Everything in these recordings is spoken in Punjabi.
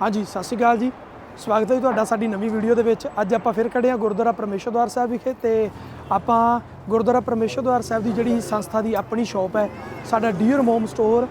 ਹਾਂਜੀ, ਸਤਿ ਸ਼੍ਰੀ ਅਕਾਲ ਜੀ। ਸਵਾਗਤ ਹੈ ਜੀ ਤੁਹਾਡਾ ਸਾਡੀ ਨਵੀਂ ਵੀਡੀਓ ਦੇ ਵਿੱਚ। ਅੱਜ ਆਪਾਂ ਫਿਰ ਖੜੇ ਹਾਂ ਗੁਰਦੁਆਰਾ ਪਰਮੇਸ਼ਰਦਵਾਰ ਸਾਹਿਬ ਵਿਖੇ ਤੇ ਆਪਾਂ ਗੁਰਦੁਆਰਾ ਪਰਮੇਸ਼ਰਦਵਾਰ ਸਾਹਿਬ ਦੀ ਜਿਹੜੀ ਸੰਸਥਾ ਦੀ ਆਪਣੀ ਸ਼ਾਪ ਹੈ, ਸਾਡਾ dear mom store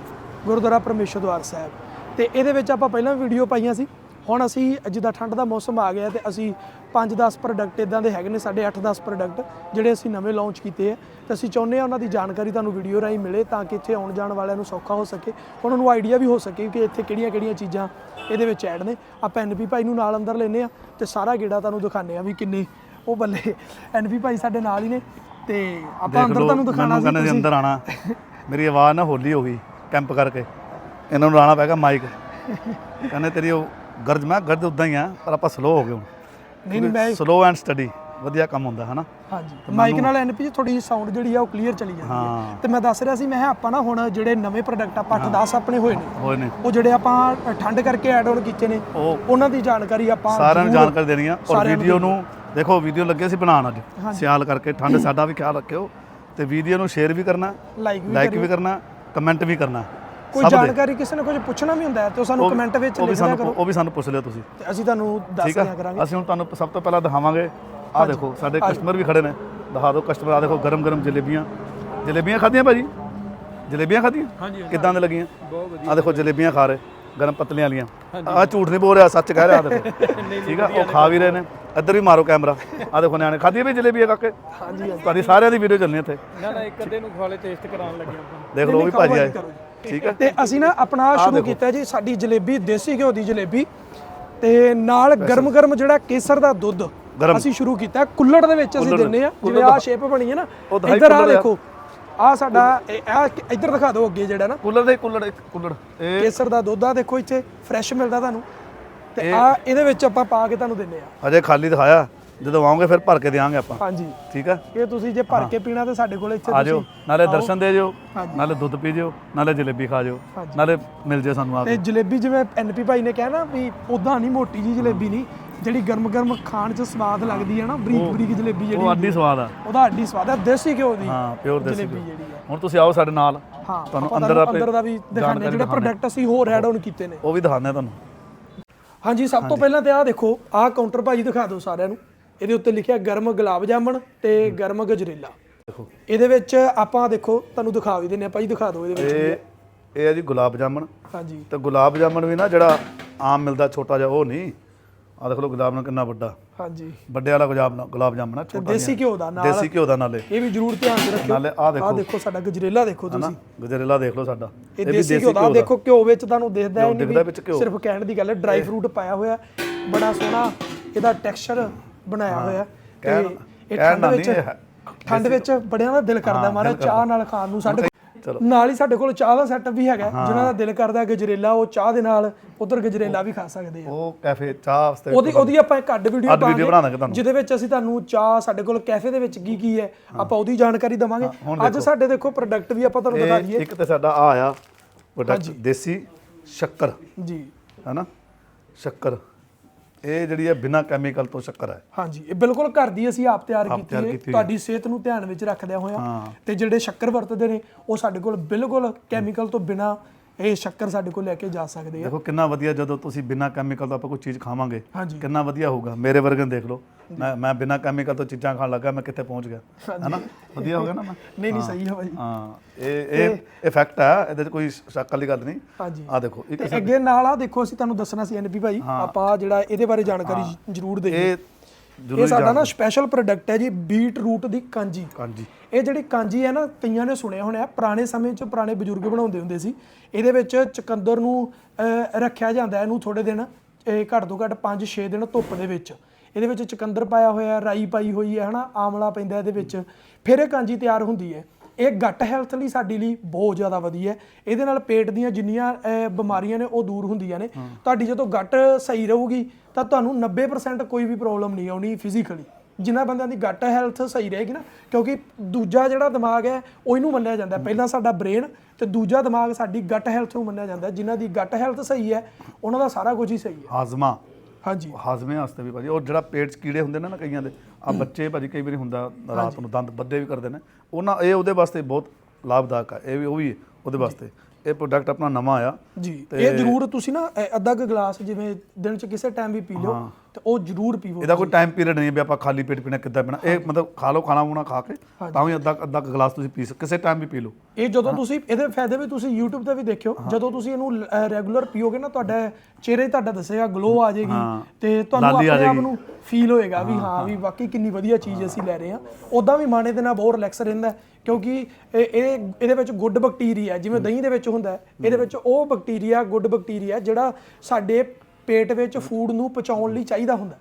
Gurdwara Parmeshardwar Sahib. ਤੇ ਇਹਦੇ ਵਿੱਚ ਆਪਾਂ ਪਹਿਲਾਂ ਵੀਡੀਓ ਪਾਈਆਂ ਸੀ। ਹੁਣ ਅਸੀਂ ਜਿੱਦਾਂ ਠੰਡ ਦਾ ਮੌਸਮ ਆ ਗਿਆ ਤੇ ਅਸੀਂ 5-10 ਪ੍ਰੋਡਕਟ ਇਦਾਂ ਦੇ ਹੈਗੇ ਨੇ ਸਾਡੇ 8-10 ਪ੍ਰੋਡਕਟ ਜਿਹੜੇ ਅਸੀਂ ਨਵੇਂ ਲਾਂਚ ਕੀਤੇ ਆ। ਤੇ ਅਸੀਂ ਚਾਹੁੰਦੇ ਆ ਉਹਨਾਂ ਦੀ ਜਾਣਕਾਰੀ ਤੁਹਾਨੂੰ ਵੀਡੀਓ ਰਾਹੀਂ ਮਿਲੇ ਤਾਂ ਕਿ ਇੱਥੇ ਆਉਣ ਜਾਣ ਵਾਲਿਆਂ ਨੂੰ ਸੌਖਾ ਹੋ ਸਕੇ। ਉਹਨਾਂ ਨੂੰ ਆਈਡੀਆ ਵੀ ਹੋ ਸਕੇ ਕਿ ਇੱਥੇ ਕਿਹੜੀਆਂ-ਕਿਹੜੀਆਂ ਚੀਜ਼ਾਂ ਇਹਦੇ ਵਿੱਚ ਐਡ ਨੇ। ਆਪਾਂ ਐਨਪੀ ਭਾਈ ਨੂੰ ਨਾਲ ਅੰਦਰ ਲੈਨੇ ਆ ਤੇ ਸਾਰਾ ਗੇੜਾ ਤੁਹਾਨੂੰ ਦਿਖਾਣੇ ਆ ਵੀ ਕਿੰਨੇ ਉਹ ਬੱਲੇ ਐਨਪੀ ਭਾਈ ਸਾਡੇ ਨਾਲ ਹੀ ਨੇ ਤੇ ਆਪਾਂ ਅੰਦਰ ਤੁਹਾਨੂੰ ਦਿਖਾਣਾ ਸੀ ਤੁਸੀਂ- ਅੰਦਰ ਆਣਾ ਮੇਰੀ ਆਵਾਜ਼ ਨਾ ਹੋਲੀ ਹੋ ਗਈ ਕੈਂਪ ਕਰਕੇ। ਇਹਨਾਂ ਨੂੰ ਲਾਣਾ ਪੈਗਾ ਮਾਈਕ ਕਹਿੰਦੇ ਤੇਰੀ ਉਹ ਗਰਜ ਮੈਂ ਗਰਜ ਉਦਾਂ ਹੀ ਆ ਪਰ ਆਪਾਂ ਸਲੋ ਹੋ ਗਏ ਨਹੀਂ ਨਹੀਂ ਮੈਂ ਸਲੋ ਐਂਡ ਸਟੱਡੀ ਵਧੀਆ ਕੰਮ ਹੁੰਦਾ ਹਨਾ? ਹਾਂਜੀ ਮਾਈਕ ਨਾਲ ਐਨਪੀ ਥੋੜੀ ਸਾਊਂਡ ਜਿਹੜੀ ਆ ਉਹ ਕਲੀਅਰ ਚਲੀ ਜਾਂਦੀ ਹੈ। ਤੇ ਮੈਂ ਦੱਸ ਰਿਹਾ ਸੀ ਮੈਂ ਆਪਾਂ ਨਾ ਹੁਣ ਜਿਹੜੇ ਨਵੇਂ ਪ੍ਰੋਡਕਟ ਆਪਾਂ 8-10 ਆਪਣੇ ਹੋਏ ਨੇ ਹੋਏ ਨੇ। ਉਹ ਜਿਹੜੇ ਆਪਾਂ ਠੰਡ ਕਰਕੇ ਐਡ ਆਨ ਕੀਤੇ ਨੇ ਉਹ ਉਹਨਾਂ ਦੀ ਜਾਣਕਾਰੀ ਆਪਾਂ ਸਾਰਿਆਂ ਨੂੰ ਜਾਣਕਾਰੀ ਦੇਣੀ ਆ। ਔਰ ਵੀਡੀਓ ਨੂੰ ਦੇਖੋ ਵੀਡੀਓ ਲੱਗੇ ਸੀ ਬਣਾਉਣ ਅੱਜ ਸਿਆਲ ਕਰਕੇ ਠੰਡ ਸਾਡਾ ਵੀ ਖਿਆਲ ਰੱਖਿਓ। ਤੇ ਵੀਡੀਓ ਨੂੰ ਸ਼ੇਅਰ ਵੀ ਕਰਨਾ ਲਾਈਕ ਵੀ ਕਰਨਾ ਕਮੈਂਟ ਵੀ ਕਰਨਾ। ਕੋਈ। ਜਾਣਕਾਰੀ ਕਿਸੇ ਨੇ ਕੁਝ ਪੁੱਛਣਾ ਵੀ ਹੁੰਦਾ ਹੈ ਤੇ ਉਹ ਸਾਨੂੰ ਕਮੈਂਟ ਵਿੱਚ ਲਿਖ ਦਿਆ ਕਰੋ। ਉਹ ਵੀ ਸਾਨੂੰ ਪੁੱਛ ਲਿਓ ਤੁਸੀਂ। ਤੇ ਅਸੀਂ ਤੁਹਾਨੂੰ ਦੱਸ ਆ? ਦਿਆ ਕਰਾਂਗੇ। ਅਸੀਂ ਹੁਣ ਤੁਹਾਨੂੰ ਸਭ ਤੋਂ ਪਹਿਲਾਂ ਦਿਖਾਵਾਂਗੇ। ਆਹ ਦੇਖੋ ਸਾਡੇ ਕਸਟਮਰ ਵੀ ਖੜੇ ਨੇ। ਦਿਖਾ ਦਿਓ ਕਸਟਮਰ ਆ ਦੇਖੋ ਗਰਮ ਗਰਮ ਜਲੇਬੀਆਂ। ਜਲੇਬੀਆਂ ਖਾਧੀਆਂ ਭਾਜੀ? ਜਲੇਬੀਆਂ ਖਾਧੀਆਂ? ਹਾਂਜੀ ਕਿੱਦਾਂ ਦੇ ਲੱਗੀਆਂ? ਬਹੁਤ ਵਧੀਆ। ਆ ਦੇਖੋ ਜਲੇਬੀਆਂ ਖਾ ਰਹੇ ਗਰਮ ਪਤਲੀਆਂ ਵਾਲੀਆਂ। ਆ ਝੂਠ ਨਹੀਂ ਬੋਲ ਰਿਹਾ ਸੱਚ ਕਹਿ ਰਿਹਾ ਆ ਦੇਖੋ। ਠੀਕ ਆ? ਉਹ ਖਾ ਵੀ ਰਹੇ ਨੇ। ਇੱਧਰ ਵੀ ਮਾਰੋ ਕੈਮਰਾ। ਆ ਦੇਖੋ ਨਿਆਣੇ ਖਾਧੀਆਂ ਵੀ ਜਲੇਬੀਆਂ ਕਾਕੇ? ਹਾਂਜੀ ਤੁਹਾਡੀ ਸਾਰਿਆਂ ਦੀ ਵੀਡੀਓ ਚੱਲਣੀ ਇੱਥੇ। ਨਾ ਨਾ ਇੱਕ ਅੱਧੇ ਨੂੰ ਖਵਾਲੇ ਟੇਸਟ ਕਰਾਉਣ ਲੱਗੇ ਆਪਾਂ। ਦੇਖ ਲਓ ਵੀ ਭਾਜੀ ਆਏ। ਠੀਕ ਆ? ਤੇ ਅਸੀਂ ਨਾ ਆਪਣਾ ਸ਼ੁਰੂ ਕੀਤਾ ਜੀ ਸਾਡੀ ਜਲੇਬੀ ਦੇਸੀ ਘਿਓ ਦੀ ਜਲੇਬੀ। ਤੇ ਨਾਲ ਗਰਮ ਗਰਮ ਜਿਹੜਾ ਕੇਸਰ ਦਾ ਦੁੱਧ। ਅਸੀਂ ਸ਼ੁਰੂ ਕੀਤਾ। ਕੁੱਲੜ ਦੇ ਵਿੱਚ ਅਸੀਂ ਦਿੰਨੇ ਆ ਜਿਵੇਂ ਆਹ ਸ਼ੇਪ ਬਣੀ ਹੈ ਨਾ। ਇੱਧਰ ਆ ਕੁੱਲੜ ਆ। ਦੇਖੋ ਆ ਸਾਡਾ ਇਹ ਆਹ ਇੱਧਰ ਦਿਖਾ ਦਿਓ ਅੱਗੇ ਜਿਹੜਾ ਨਾ। ਕੂਲਰ ਦੇ ਕੂਲਰ ਇੱਕ ਕੂਲਰ ਇਹ ਕੇਸਰ ਦਾ ਦੁੱਧ ਆ ਦੇਖੋ ਇੱਥੇ ਫਰੈਸ਼ ਮਿਲਦਾ ਤੁਹਾਨੂੰ। ਤੇ ਆ ਇਹਦੇ ਵਿੱਚ ਆਪਾਂ ਪਾ ਕੇ ਤੁਹਾਨੂੰ ਦਿੰਨੇ ਆ ਅਜੇ ਖਾਲੀ ਦਿਖਾਇਆ। ਜਦੋਂ ਆਉਂਗੇ ਫਿਰ ਭਰ ਕੇ ਦੇਵਾਂਗੇ ਆਪਾਂ। ਹਾਂਜੀ। ਠੀਕ ਆ? ਇਹ ਤੁਸੀਂ ਜੇ ਭਰ ਕੇ ਪੀਣਾ ਤੇ ਸਾਡੇ ਕੋਲ ਇੱਥੇ ਆ ਜਾਓ। ਨਾਲੇ ਦਰਸ਼ਨ ਦੇ ਜਿਓ। ਨਾਲੇ ਦੁੱਧ ਪੀ ਜਿਓ। ਨਾਲੇ ਜਲੇਬੀ ਖਾ ਜਿਓ। ਨਾਲੇ ਮਿਲ ਜੇ ਸਾਨੂੰ ਆ ਤੇ ਜਲੇਬੀ ਜਿਵੇਂ ਐਨਪੀ ਭਾਈ ਨੇ ਕਿਹਾ ਨਾ ਵੀ ਉਦਾਂ ਨਹੀਂ ਮੋਟੀ ਜੀ ਜਲੇਬੀ ਨਹੀਂ ਜਿਹੜੀ ਗਰਮ ਗਰਮ ਖਾਣ 'ਚ ਸਵਾਦ ਲੱਗਦੀ ਹੈ ਨਾ ਬਰੀਕ ਬਰੀਕ ਜਲੇਬੀ ਜਿਹੜੀ ਉਹ ਅੱਡੀ ਸਵਾਦ ਆ। ਉਹਦਾ ਅੱਡੀ ਸਵਾਦ ਹੈ ਦੇਸੀ ਘਿਓ ਦੀ ਹਾਂ ਪਿਓਰ ਦੇਸੀ ਜਲੇਬੀ। ਜਿਹੜੀ ਹੁਣ ਤੁਸੀਂ ਆਓ ਸਾਡੇ ਨਾਲ। ਤੁਹਾਨੂੰ ਅੰਦਰ ਆਪੇ ਅੰਦਰ ਦਾ ਵੀ ਦਿਖਾਣੇ ਜਿਹੜੇ ਪ੍ਰੋਡਕਟ ਅਸੀਂ ਹੋਰ ਐਡ ਆਨ ਕੀਤੇ ਨੇ। ਉਹ ਵੀ ਆ ਤੁਹਾਨੂੰ। ਹਾਂਜੀ ਸਭ ਤੋਂ ਪਹਿਲਾਂ ਤੇ ਆਹ ਦੇਖੋ ਆਹ ਕਾਊਂਟਰ ਭਾਜੀ ਦਿਖਾ ਦਿਓ ਸਾਰਿਆਂ ਨੂੰ। ਇਹਦੇ ਉੱਤੇ ਲਿਖਿਆ ਗਰਮ ਗੁਲਾਬ ਜਾਮਣ ਤੇ ਗਰਮ ਗਜਰੇਲਾ। ਦੇਖੋ ਇਹਦੇ ਵਿੱਚ ਆਪਾਂ ਦੇਖੋ ਤੁਹਾਨੂੰ ਦਿਖਾ ਵੀ ਦਿੰਨੇ ਆ ਭਾਜੀ ਦਿਖਾ ਦਿਓ ਇਹਦੇ ਵਿੱਚ। ਇਹ ਇਹ ਆ ਜੀ ਗੁਲਾਬ ਜਾਮਣ। ਹਾਂਜੀ। ਤੇ ਗੁਲਾਬ ਜਾਮਣ ਵੀ ਨਾ ਜਿਹੜਾ ਆਮ ਮਿਲਦਾ ਛੋਟਾ ਜਿਹਾ ਉਹ ਨਹੀਂ। ਆ ਦੇਖ ਲਓ ਗੁਲਾਬ ਜਾਮਣ ਕਿੰਨਾ ਵੱਡਾ। ਹਾਂਜੀ। ਵੱਡੇ ਵਾਲਾ ਗੁਲਾਬ ਨਾ- ਗੁਲਾਬ ਜਾਮਣ ਆ ਛੋਟਾ ਦੇਸੀ ਘਿਓ ਦਾ ਨਾਲ। ਦੇਸੀ ਘਿਓ ਦਾ ਨਾਲੇ। ਇਹ ਵੀ ਜ਼ਰੂਰ ਧਿਆਨ 'ਚ ਰੱਖਿਓ। ਨਾਲੇ ਆਹ ਦੇਖੋ। ਆਹ ਦੇਖੋ ਸਾਡਾ ਗਜਰੇਲਾ ਦੇਖੋ ਹਨਾ ਤੁਸੀਂ। ਗਜਰੇਲਾ ਦੇਖ ਲਓ ਸਾਡਾ। ਇਹ ਦੇਸੀ ਘਿਓ ਦਾ। ਦੇਖੋ ਘਿਓ ਵਿੱਚ ਤੁਹਾਨੂੰ ਦਿਖਦਾ ਹੈ ਦਿਖਦਾ ਵਿੱਚ ਨਹੀਂ ਘਿਓ। ਸਿਰਫ ਕਹਿਣ ਦੀ ਗੱਲ ਹੈ ਡਰਾਈ ਫਰੂਟ ਪਾਇਆ ਹੋਇਆ। ਬੜਾ ਸੋਹਣਾ ਇਹਦਾ ਟੈਕਸਚਰ ਬਣਾਇਆ ਹੋਇਆ ਤੇ ਇਹ ਠੰਡ ਵਿੱਚ ਠੰਡ ਵਿੱਚ ਬੜਿਆਂ ਦਾ ਦਿਲ ਕਰਦਾ ਮਾਰਾ ਚਾਹ ਨਾਲ ਖਾਣ ਨੂੰ ਸਾਡੇ। ਨਾਲ ਹੀ ਸਾਡੇ ਕੋਲ ਚਾਹ ਦਾ ਸੈਟਅਪ ਵੀ ਹੈਗਾ ਜਿਨ੍ਹਾਂ ਦਾ ਦਿਲ ਕਰਦਾ ਗਜਰੇਲਾ ਉਹ ਚਾਹ ਦੇ ਨਾਲ ਉਧਰ ਗਜਰੇਲਾ ਵੀ ਖਾ ਸਕਦੇ ਆ। ਉਹ ਕੈਫੇ ਚਾਹ ਵਾਸਤੇ ਉਹਦੀ ਉਹਦੀ ਆਪਾਂ ਇੱਕ ਅੱਡ ਵੀਡੀਓ ਤੁਹਾਨੂੰ। ਜਿਹਦੇ ਵਿੱਚ ਅਸੀਂ ਤੁਹਾਨੂੰ ਚਾਹ ਸਾਡੇ ਕੋਲ ਕੈਫੇ ਦੇ ਵਿੱਚ ਕੀ ਕੀ ਹੈ ਆਪਾਂ ਉਹਦੀ ਜਾਣਕਾਰੀ ਦਵਾਂਗੇ। ਅੱਜ ਸਾਡੇ ਦੇਖੋ ਪ੍ਰੋਡਕਟ ਵੀ ਆਪਾਂ ਤੁਹਾਨੂੰ ਦਿਖਾ ਦਈਏ। ਇੱਕ ਤੇ ਸਾਡਾ ਆ ਆਇਆ ਪ੍ਰੋਡਕਟ ਦੇਸੀ ਸ਼ੱਕਰ। ਜੀ। ਹੈਨਾ? ਸ਼ੱਕਰ। ਇਹ ਜਿਹੜੀ ਹੈ ਬਿਨਾ ਕੈਮੀਕਲ ਤੋਂ ਸ਼ੱਕਰ ਹੈ। ਹਾਂਜੀ ਇਹ ਬਿਲਕੁਲ ਘਰ ਦੀ ਅਸੀਂ ਆਪ ਤਿਆਰ ਕੀਤੀ ਤਿਆਰ ਹੈ। ਕੀਤੀ ਹੋਈ ਤੁਹਾਡੀ ਸਿਹਤ ਨੂੰ ਧਿਆਨ ਵਿੱਚ ਰੱਖਦਿਆਂ ਹੋਇਆਂ ਤੇ ਜਿਹੜੇ ਸ਼ੱਕਰ ਵਰਤਦੇ ਨੇ ਉਹ ਸਾਡੇ ਕੋਲ ਬਿਲਕੁਲ ਕੈਮੀਕਲ ਤੋਂ ਬਿਨਾ ਇਹ ਸ਼ੱਕਰ ਸਾਡੇ ਕੋਲ ਲੈ ਕੇ ਜਾ ਸਕਦੇ ਆ। ਦੇਖੋ ਕਿੰਨਾ ਵਧੀਆ ਜਦੋਂ ਤੁਸੀਂ ਬਿਨਾ ਕੈਮੀਕਲ ਤੋਂ ਆਪਾਂ ਕੋਈ ਚੀਜ਼ ਖਾਵਾਂਗੇ ਹਾਂਜੀ। ਕਿੰਨਾ ਵਧੀਆ ਹੋਊਗਾ। ਮੇਰੇ ਵਰਗੇ ਨੂੰ ਦੇਖ ਲਓ। ਮੈਂ ਮੈਂ ਬਿਨਾ ਕੈਮੀਕਲ ਤੋਂ ਚੀਜ਼ਾਂ ਖਾਣ ਲੱਗਾ ਮੈਂ ਕਿੱਥੇ ਪਹੁੰਚ ਗਿਆ। ਹੈਨਾ? ਵਧੀਆ ਹੋ ਗਿਆ ਨਾ ਮੈਂ? ਨਹੀਂ ਨਹੀਂ ਸਹੀ ਹੈ ਭਾਈ। ਹਾਂ ਇਹ ਇਹ ਇਫੈਕਟ ਹੈ ਇਹਦੇ 'ਚ ਕੋਈ ਸ਼ੱਕ ਵਾਲੀ ਗੱਲ ਨਹੀਂ। ਹਾਂਜੀ। ਆ ਦੇਖੋ ਇੱਕ ਤੇ ਅੱਗੇ ਨਾਲ ਆ ਦੇਖੋ ਅਸੀਂ ਤੁਹਾਨੂੰ ਦੱਸਣਾ ਸੀ ਐਨਪੀ ਭਾਈ ਆਪਾਂ ਜਿਹੜਾ ਇਹਦੇ ਬਾਰੇ ਜਾਣਕਾਰੀ ਜ਼ਰੂਰ ਦੇਈਏ। ਇਹ ਇਹ ਸਾਡਾ ਨਾ ਸਪੈਸ਼ਲ ਪ੍ਰੋਡਕਟ ਹੈ ਜੀ ਬੀਟ ਰੂਟ ਦੀ ਕਾਂਜੀ। ਕਾਂਜੀ। ਇਹ ਜਿਹੜੀ ਕਾਂਜੀ ਹੈ ਨਾ ਕਈਆਂ ਨੇ ਸੁਣਿਆ ਹੋਣਾ ਪੁਰਾਣੇ ਸਮੇਂ 'ਚ ਪੁਰਾਣੇ ਬਜ਼ੁਰਗ ਬਣਾਉਂਦੇ ਹੁੰਦੇ ਸੀ। ਇਹਦੇ ਵਿੱਚ ਚਕੰਦਰ ਨੂੰ ਰੱਖਿਆ ਜਾਂਦਾ ਇਹਨੂੰ ਥੋੜੇ ਦਿਨ ਇਹ ਘੱਟ ਤੋਂ ਘੱਟ 5-6 ਦਿਨ ਧੁੱਪ ਦੇ ਵਿੱਚ। ਇਹਦੇ ਵਿੱਚ ਚਕੰਦਰ ਪਾਇਆ ਹੋਇਆ ਰਾਈ ਪਾਈ ਹੋਈ ਹੈ ਹਨਾ ਆਮਲਾ ਪੈਂਦਾ ਇਹਦੇ ਵਿੱਚ। ਫਿਰ ਇਹ ਕਾਂਜੀ ਤਿਆਰ ਹੁੰਦੀ ਹੈ। ਇਹ ਗੱਟ ਹੈਲਥ ਲਈ ਸਾਡੀ ਲਈ ਬਹੁਤ ਜ਼ਿਆਦਾ ਵਧੀਆ ਹੈ। ਇਹਦੇ ਨਾਲ ਪੇਟ ਦੀਆਂ ਜਿੰਨੀਆਂ ਬਿਮਾਰੀਆਂ ਨੇ ਉਹ ਦੂਰ ਹੁੰਦੀਆਂ ਨੇ। ਤੁਹਾਡੀ ਜਦੋਂ ਗੱਟ ਸਹੀ ਰਹੂਗੀ ਤਾਂ ਤੁਹਾਨੂੰ 90% ਕੋਈ ਵੀ ਪ੍ਰੋਬਲਮ ਨਹੀਂ ਆਉਣੀ ਫਿਜ਼ੀਕਲੀ ਜਿਨ੍ਹਾਂ ਬੰਦਿਆਂ ਦੀ ਗੱਟ ਹੈਲਥ ਸਹੀ ਰਹੇਗੀ ਨਾ ਕਿਉਂਕਿ ਦੂਜਾ ਜਿਹੜਾ ਦਿਮਾਗ ਹੈ ਉਹ ਇਹਨੂੰ ਮੰਨਿਆ ਜਾਂਦਾ। ਪਹਿਲਾਂ ਸਾਡਾ ਬ੍ਰੇਨ ਤੇ ਦੂਜਾ ਦਿਮਾਗ ਸਾਡੀ ਗੱਟ ਹੈਲਥ ਨੂੰ ਮੰਨਿਆ ਜਾਂਦਾ। ਜਿਨ੍ਹਾਂ ਦੀ ਗੱਟ ਹੈਲਥ ਸਹੀ ਹੈ ਉਹਨਾਂ ਦਾ ਸਾਰਾ ਕੁਝ ਹੀ ਸਹੀ ਹੈ। ਹਾਜ਼ਮਾ। ਹਾਂਜੀ। ਹਾਜ਼ਮੇ ਵਾਸਤੇ ਵੀ ਭਾਜੀ ਉਹ ਜਿਹੜਾ ਪੇਟ 'ਚ ਕੀੜੇ ਹੁੰਦੇ ਨੇ ਨਾ ਕਈਆਂ ਦੇ ਆ ਬੱਚੇ ਭਾਜੀ ਕਈ ਵਾਰੀ ਹੁੰਦਾ ਰਾਤ ਨੂੰ ਦੰਦ ਬੱਦੇ ਵੀ ਕਰਦੇ ਨੇ। ਉਹਨਾਂ ਇਹ ਉਹਦੇ ਵਾਸਤੇ ਬਹੁਤ ਲਾਭਦਾਇਕ ਆ ਇਹ ਵੀ ਉਹ ਵੀ ਉਹਦੇ ਵਾਸਤੇ। ਇਹ ਪ੍ਰੋਡਕਟ ਆਪਣਾ ਨਵਾਂ ਆਇਆ ਜੀ। ਇਹ ਜ਼ਰੂਰ ਤੁਸੀਂ ਨਾ ਇਹ ਅੱਧਾ ਕੁ ਗਲਾਸ ਜਿਵੇਂ ਦਿਨ ਚ ਕਿਸੇ ਟਾਈਮ ਵੀ ਪੀ ਲਿਓ। ਤੇ ਉਹ ਜ਼ਰੂਰ ਪੀਵੋ ਇਹਦਾ ਕੋਈ ਟਾਈਮ ਪੀਰੀਅਡ ਨਹੀਂ ਹੈ ਵੀ ਆਪਾਂ ਖਾਲੀ ਪੇਟ ਪੀਣਾ ਕਿੱਦਾਂ ਪੀਣਾ। ਇਹ ਮਤਲਬ ਖਾ ਲਓ ਖਾਣਾ ਖੂਣਾ ਖਾ ਕੇ ਤਾਂ ਵੀ ਅੱਧਾ ਅੱਧਾ ਗਲਾਸ ਤੁਸੀਂ ਪੀ ਸਕ ਕਿਸੇ ਟਾਈਮ ਵੀ ਪੀ ਲਓ। ਇਹ ਜਦੋਂ ਤੁਸੀਂ ਇਹਦੇ ਫਾਇਦੇ ਵੀ ਤੁਸੀਂ YouTube ਤੇ ਵੀ ਦੇਖਿਓ। ਜਦੋਂ ਤੁਸੀਂ ਇਹਨੂੰ ਰੈਗੂਲਰ ਪੀਓਗੇ ਨਾ ਤੁਹਾਡਾ ਚਿਹਰੇ ਤੁਹਾਡਾ ਦੱਸੇਗਾ ਗਲੋ ਆ ਜਾਏਗੀ। ਤੇ ਤੁਹਾਨੂੰ ਆਪਣੇ ਆਪ। ਨੂੰ ਫੀਲ ਹੋਏਗਾ ਵੀ ਹਾਂ ਵੀ ਵਾਕਈ ਕਿੰਨੀ ਵਧੀਆ ਚੀਜ਼ ਅਸੀਂ ਲੈ ਰਹੇ ਹਾਂ। ਉਦਾਂ ਵੀ ਮਾਣੇ ਦੇ ਨਾਲ ਬਹੁਤ ਰਿਲੈਕਸ ਰਹਿੰਦਾ ਕਿਉਂਕਿ ਇਹ ਇਹ ਇਹਦੇ ਵਿੱਚ ਗੁੱਡ ਬੈਕਟੀਰੀਆ ਜਿਵੇਂ ਦਹੀਂ ਦੇ ਵਿੱਚ ਹੁੰਦਾ ਇਹਦੇ ਵਿੱਚ ਉਹ ਬੈਕਟੀਰੀਆ ਗੁੱਡ ਬੈਕਟੀਰੀਆ ਜਿਹੜਾ ਸਾਡੇ ਪੇਟ ਵਿੱਚ ਫੂਡ ਨੂੰ ਪਚਾਉਣ ਲਈ ਚਾਹੀਦਾ ਹੁੰਦਾ।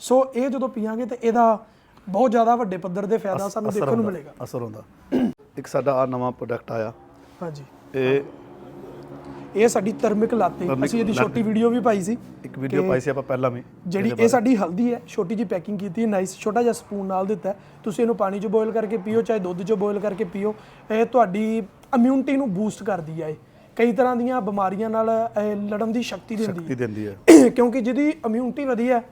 ਸੋ ਇਹ ਜਦੋਂ ਪੀਾਂਗੇ ਤੇ ਇਹਦਾ ਬਹੁਤ ਜ਼ਿਆਦਾ ਵੱਡੇ ਪੱਧਰ ਦੇ ਫਾਇਦਾ ਸਾਨੂੰ ਦੇਖਣ ਨੂੰ ਮਿਲੇਗਾ। ਅਸਰ ਹੁੰਦਾ। ਇੱਕ ਸਾਡਾ ਆ ਨਵਾਂ ਪ੍ਰੋਡਕਟ ਆਇਆ। ਹਾਂਜੀ। ਇਹ ਇਹ ਸਾਡੀ ਧਰਮਿਕ ਲਾਤੇ। ਅਸੀਂ ਇਹਦੀ ਛੋਟੀ ਵੀਡੀਓ ਵੀ ਪਾਈ ਸੀ ਇੱਕ ਵੀਡੀਓ ਪਾਈ ਸੀ ਆਪਾਂ ਪਹਿਲਾਂ ਵੀ ਜਿਹੜੀ ਇਹ ਸਾਡੀ ਹਲਦੀ ਹੈ ਛੋਟੀ ਜੀ ਪੈਕਿੰਗ ਕੀਤੀ ਹੈ ਨਾਈਸ ਛੋਟਾ ਜਿਹਾ ਸਪੂਨ ਨਾਲ ਦਿੱਤਾ। ਤੁਸੀਂ ਇਹਨੂੰ ਪਾਣੀ 'ਚ ਬੋਇਲ ਕਰਕੇ ਪੀਓ ਚਾਹੇ ਦੁੱਧ 'ਚ ਬੋਇਲ ਕਰਕੇ ਪੀਓ। ਇਹ ਤੁਹਾਡੀ ਇਮਿਊਨਿਟੀ ਨੂੰ ਬੂਸਟ ਕਰਦੀ ਹੈ ਇਹ। ਕਈ ਤਰ੍ਹਾਂ ਦੀਆਂ ਬਿਮਾਰੀਆਂ ਨਾਲ ਇਹ ਲੜਨ ਦੀ ਸ਼ਕਤੀ ਦਿੰਦੀ ਸ਼ਕਤੀ ਦਿੰਦੀ ਹੈ। ਹੈ ਕਿਉਂਕਿ ਜਿਹਦੀ ਇਮਿਊਨਿਟੀ ਵਧੀਆ ਹੈ,